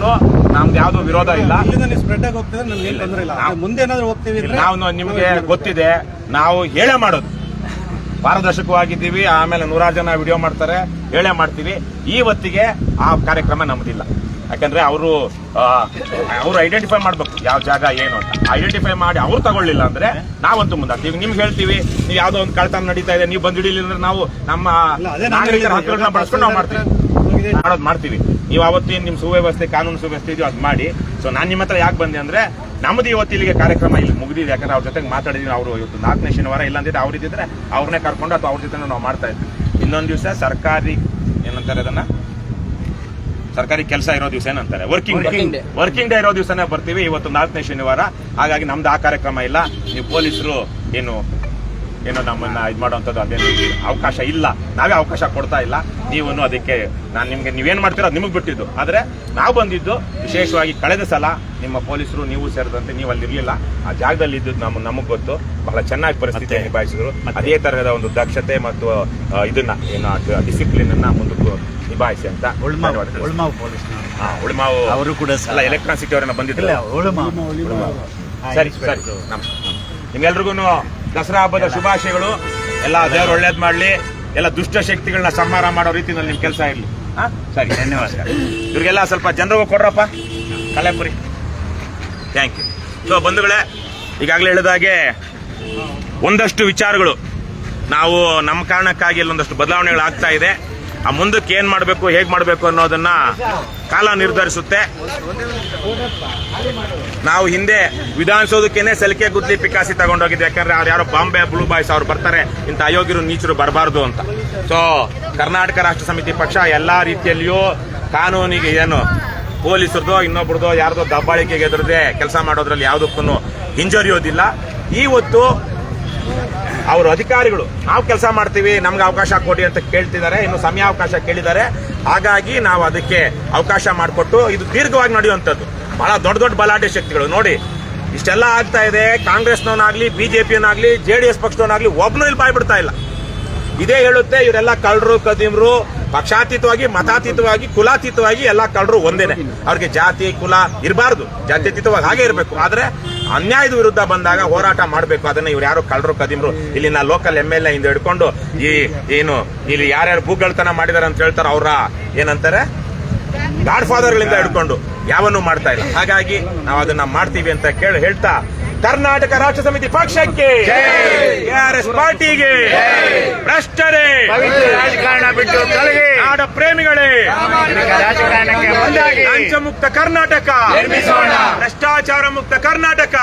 ನಮ್ದು ಯಾವ್ದು ವಿರೋಧ ಇಲ್ಲ. ಇಲ್ಲಿಂದ ನೀವು ಸ್ಪ್ರೆಡ್ ಆಗಿ ಹೋಗ್ತಿದ್ರೆ ನಮ್ಗೆ ಏನ್ ತೊಂದ್ರೆ ಇಲ್ಲ. ಮುಂದೆ ಏನಾದ್ರು ಹೋಗ್ತೀವಿ ನಾವು ನಿಮಗೆ ಗೊತ್ತಿದೆ ನಾವು ಹೇಳೇ ಮಾಡೋದು. ಪಾರದರ್ಶಕವಾಗಿದ್ದೀವಿ ಆಮೇಲೆ ನೂರಾರು ಜನ ವಿಡಿಯೋ ಮಾಡ್ತಾರೆ ಹೇಳೇ ಮಾಡ್ತೀವಿ. ಈ ಹೊತ್ತಿಗೆ ಆ ಕಾರ್ಯಕ್ರಮ ನಮ್ದಿಲ್ಲ. ಯಾಕಂದ್ರೆ ಅವರು ಅವರು ಐಡೆಂಟಿಫೈ ಮಾಡ್ಬೇಕು ಯಾವ ಜಾಗ ಏನು ಅಂತ. ಐಡೆಂಟಿಫೈ ಮಾಡಿ ಅವ್ರು ತಗೊಳ್ಳಿಲ್ಲ ಅಂದ್ರೆ ನಾವಂತೂ ಮುಂದಾಗ್ತೀವಿ. ನಿಮ್ಗೆ ಹೇಳ್ತೀವಿ ನೀವು ಯಾವ್ದೋ ಒಂದು ಕಳ್ತನ ನಡೀತಾ ಇದೆ ನೀವು ಬಂದಿಡಿಲಿಲ್ಲ ಅಂದ್ರೆ ನಾವು ನಮ್ಮ ನಾಗರಿಕರ ಹಕ್ಕುಗಳನ್ನ ಬಳಸ್ಕೊಂಡು ನಾವು ಮಾಡ್ತೀವಿ. ಹೋಗಿದೆ. ಮಾಡೋದು ಮಾಡ್ತೀವಿ. ನೀವು ಅವತ್ತೇನು ನಿಮ್ಮ ಸುವ್ಯವಸ್ಥೆ ಕಾನೂನು ಸುವ್ಯವಸ್ಥೆ ಇದೆಯೋ ಅದು ಮಾಡಿ. ಸೊ ನಾನು ನಿಮ್ಮ ಹತ್ರ ಯಾಕೆ ಬಂದೆ ಅಂದ್ರೆ ನಮ್ಮದು ಇವತ್ತು ಇಲ್ಲಿಗೆ ಕಾರ್ಯಕ್ರಮ ಇಲ್ಲಿ ಮುಗಿದಿದೆ. ಯಾಕಂದ್ರೆ ಅವ್ರ ಜೊತೆಗೆ ಮಾತಾಡಿದ್ವಿ ಅವರು ಇವತ್ತು ನಾಲ್ಕನೇ ಶನಿವಾರ ಇಲ್ಲ ಅಂದಿದ್ರೆ ಅವ್ರಿದ್ದಿದ್ರೆ ಅವ್ರನ್ನೇ ಕರ್ಕೊಂಡು ಅಥವಾ ಅವ್ರ ಜೊತೆ ನಾವು ಮಾಡ್ತಾ ಇದ್ವಿ. ಇನ್ನೊಂದು ದಿವಸ ಸರ್ಕಾರಿ ಏನಂತಾರೆ ಅದನ್ನ? ಸರ್ಕಾರಿ ಕೆಲಸ ಇರೋ ದಿವಸ ಏನಂತಾರೆ? ವರ್ಕಿಂಗ್ ಡೇ ವರ್ಕಿಂಗ್ ಡೇ ಇರೋ ದಿವಸನೇ ಬರ್ತೀವಿ. ಇವತ್ತು ನಾಲ್ಕನೇ ಶನಿವಾರ. ಹಾಗಾಗಿ ನಮ್ದು ಆ ಕಾರ್ಯಕ್ರಮ ಇಲ್ಲ. ನೀವು ಪೊಲೀಸರು ಏನು ಏನೋ ನಮ್ಮನ್ನ ಇದು ಮಾಡುವಂಥದ್ದು ಅದೇನು ಅವಕಾಶ ಇಲ್ಲ. ನಾವೇ ಅವಕಾಶ ಕೊಡ್ತಾ ಇಲ್ಲ. ನೀವು ಅದಕ್ಕೆ ನಾನು ನಿಮ್ಗೆ ನೀವೇನ್ ಮಾಡ್ತೀರೋ ಅದು ನಿಮಗೆ ಬಿಟ್ಟಿದ್ದು. ಆದರೆ ನಾವು ಬಂದಿದ್ದು ವಿಶೇಷವಾಗಿ ಕಳೆದ ಸಲ ನಿಮ್ಮ ಪೊಲೀಸರು ನೀವು ಸೇರಿದಂತೆ ನೀವು ಅಲ್ಲಿ ಇರ್ಲಿಲ್ಲ. ಆ ಜಾಗದಲ್ಲಿ ಇದ್ದದ್ದು ನಮ್ಮ ನಮಗೆ ಗೊತ್ತು. ಬಹಳ ಚೆನ್ನಾಗಿ ಪರಿಸ್ಥಿತಿ ನಿಭಾಯಿಸಿದ್ರು. ಅದೇ ತರಹದ ಒಂದು ದಕ್ಷತೆ ಮತ್ತು ಇದನ್ನ ಏನು ಡಿಸಿಪ್ಲಿನ್ ಅನ್ನ ಮುಂದಕ್ಕೆ ನಿಭಾಯಿಸಿ ಅಂತ ಉಳ್ಮಾವ್ ಅವರು ಕೂಡ ಸಲ ಅಲ್ಲ ಎಲೆಕ್ಟ್ರಾನ್ ಸಿಟಿ ಅವರನ್ನ ಬಂದಿದ್ರಲ್ಲ ಸರಿ ಸರಿ. ನಮ್ಮ ನಮಸ್ಕಾರ ನಿಮ್ಗೆಲ್ರಿಗೂ ದಸರಾ ಹಬ್ಬದ ಶುಭಾಶಯಗಳು. ಎಲ್ಲ ದೇವರು ಒಳ್ಳೇದ್ ಮಾಡಲಿ. ಎಲ್ಲ ದುಷ್ಟ ಶಕ್ತಿಗಳನ್ನ ಸಂಹಾರ ಮಾಡೋ ರೀತಿಯಲ್ಲಿ ನಿಮ್ಮ ಕೆಲಸ ಇರಲಿ. ಹಾಂ? ಸರಿ ಧನ್ಯವಾದ. ಇವ್ರಿಗೆಲ್ಲ ಸ್ವಲ್ಪ ಜನರಿಗೂ ಕೊಡ್ರಪ್ಪ. ಕಲೆಪುರಿ ಥ್ಯಾಂಕ್ ಯು ಸೊ ಬಂಧುಗಳೇ, ಈಗಾಗಲೇ ಹೇಳಿದಾಗೆ ಒಂದಷ್ಟು ವಿಚಾರಗಳು. ನಾವು ನಮ್ಮ ಕಾರಣಕ್ಕಾಗಿ ಇಲ್ಲೊಂದಷ್ಟು ಬದಲಾವಣೆಗಳು ಆಗ್ತಾ ಇದೆ. ಆ ಮುಂದಕ್ಕೆ ಏನ್ ಮಾಡಬೇಕು, ಹೇಗ್ ಮಾಡಬೇಕು ಅನ್ನೋದನ್ನ ಕಾಲ ನಿರ್ಧರಿಸುತ್ತೆ. ನಾವು ಹಿಂದೆ ವಿಧಾನಸೌಧಕ್ಕೇನೆ ಸಲಿಕೆ ಗುದ್ಲಿ ಪಿಕಾಸಿ ತಗೊಂಡೋಗಿದ್ದೆ ಯಾಕಂದ್ರೆ ಅವ್ರು ಯಾರೋ ಬಾಂಬೆ ಬ್ಲೂ ಬಾಯ್ಸ್ ಅವ್ರು ಬರ್ತಾರೆ. ಇಂಥ ಅಯೋಗ್ಯರು ನೀಚರು ಬರಬಾರ್ದು ಅಂತ. ಸೊ ಕರ್ನಾಟಕ ರಾಷ್ಟ್ರ ಸಮಿತಿ ಪಕ್ಷ ಎಲ್ಲಾ ರೀತಿಯಲ್ಲಿಯೂ ಕಾನೂನಿಗೆ ಏನು ಪೊಲೀಸರದೋ ಇನ್ನೊಬ್ರದೋ ಯಾರ್ದೋ ದಬ್ಬಾಳಿಕೆಗೆ ಎದುರದೆ ಕೆಲಸ ಮಾಡೋದ್ರಲ್ಲಿ ಯಾವುದಕ್ಕೂ ಹಿಂಜರಿಯೋದಿಲ್ಲ. ಇವತ್ತು ಅವರು ಅಧಿಕಾರಿಗಳು, ನಾವು ಕೆಲಸ ಮಾಡ್ತೀವಿ, ನಮ್ಗೆ ಅವಕಾಶ ಕೊಡಿ ಅಂತ ಕೇಳ್ತಿದ್ದಾರೆ, ಇನ್ನು ಸಮಯ ಅವಕಾಶ ಕೇಳಿದ್ದಾರೆ. ಹಾಗಾಗಿ ನಾವು ಅದಕ್ಕೆ ಅವಕಾಶ ಮಾಡಿಕೊಟ್ಟು ಇದು ದೀರ್ಘವಾಗಿ ನಡೆಯುವಂಥದ್ದು. ಬಹಳ ದೊಡ್ಡ ದೊಡ್ಡ ಬಲಾಢ್ಯ ಶಕ್ತಿಗಳು. ನೋಡಿ, ಇಷ್ಟೆಲ್ಲ ಆಗ್ತಾ ಇದೆ, ಕಾಂಗ್ರೆಸ್ನವನಾಗ್ಲಿ ಬಿಜೆಪಿಯನ್ನಾಗ್ಲಿ ಜೆ ಡಿ ಎಸ್ ಪಕ್ಷದವನಾಗ್ಲಿ ಒಬ್ನು ಇಲ್ಲಿ ಬಾಯ್ಬಿಡ್ತಾ ಇಲ್ಲ. ಇದೇ ಹೇಳುತ್ತೆ, ಇವರೆಲ್ಲ ಕಳ್ಳರು, ಕದೀಮ್ರು, ಪಕ್ಷಾತೀತವಾಗಿ, ಮತಾತೀತವಾಗಿ, ಕುಲಾತೀತವಾಗಿ ಎಲ್ಲ ಕಳ್ಳರು ಒಂದೇನೆ. ಅವ್ರಿಗೆ ಜಾತಿ, ಕುಲ ಇರಬಾರ್ದು. ಜಾತ್ಯತೀತವಾಗಿ ಹಾಗೆ ಇರಬೇಕು. ಆದ್ರೆ ಅನ್ಯಾಯದ ವಿರುದ್ಧ ಬಂದಾಗ ಹೋರಾಟ ಮಾಡಬೇಕು. ಅದನ್ನ ಇವ್ರು ಯಾರು ಕಳ್ಳರು, ಕದಿಮರು ಇಲ್ಲಿನ ಲೋಕಲ್ ಎಂ ಎಲ್ ಎ ಇಂದ ಹಿಡ್ಕೊಂಡು ಈ, ಏನು, ಇಲ್ಲಿ ಯಾರ್ಯಾರು ಭೂಗಳತನ ಮಾಡಿದಾರೆ ಅಂತ ಹೇಳ್ತಾರ, ಅವ್ರ ಏನಂತಾರೆ? ಗಾಡ್ ಫಾದರ್ಗಳಿಂದ ಹಿಡ್ಕೊಂಡು ಯಾವನ್ನೂ ಮಾಡ್ತಾ ಇಲ್ಲ. ಹಾಗಾಗಿ ನಾವು ಅದನ್ನ ಮಾಡ್ತೀವಿ ಅಂತ ಕೇಳಿ ಹೇಳ್ತಾ ಕರ್ನಾಟಕ ರಾಷ್ಟ್ರ ಸಮಿತಿ ಪಕ್ಷಕ್ಕೆ ಎಸ್ ಪಾರ್ಟಿಗೆ ಭ್ರಷ್ಟರೇ ರಾಜಕಾರಣ ಬಿಟ್ಟು ನಾಡ ಪ್ರೇಮಿಗಳೇ ರಾಜಕಾರಣಕ್ಕೆ ಮುಂದಾಗಿ. ಲಂಚ ಮುಕ್ತ ಕರ್ನಾಟಕ. ಭ್ರಷ್ಟಾಚಾರ ಮುಕ್ತ ಕರ್ನಾಟಕ.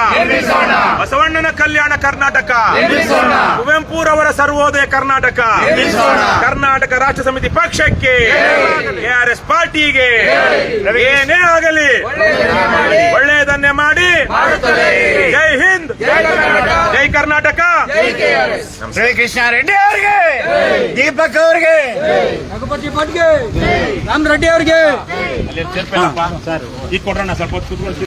ಬಸವಣ್ಣನ ಕಲ್ಯಾಣ ಕರ್ನಾಟಕ. ಕುವೆಂಪುರವರ ಸರ್ವೋದಯ ಕರ್ನಾಟಕ. ಕರ್ನಾಟಕ ರಾಷ್ಟ್ರ ಸಮಿತಿ ಪಕ್ಷಕ್ಕೆ ಎಸ್ ಪಾರ್ಟಿಗೆ ಏನೇ ಆಗಲಿ ಒಳ್ಳೆಯದನ್ನೇ ಮಾಡಿ. ಜೈ. ಹಿಂದ್. ಜೈ ಕರ್ನಾಟಕ. ಶ್ರೀ ಕೃಷ್ಣ ರೆಡ್ಡಿ ಅವರಿಗೆ ದೀಪಕ್ ಅವರಿಗೆ ರಘುಪತಿ ಭಟ್ಗೆ ರಾಮ್ ರೆಡ್ಡಿ ಅವರಿಗೆ. ಈಗ ಕೊಡ್ರಣ್ಣ ಸ್ವಲ್ಪ ಹೊತ್ತು ಕೂತ್ಕೊಳ್ತೀವಿ.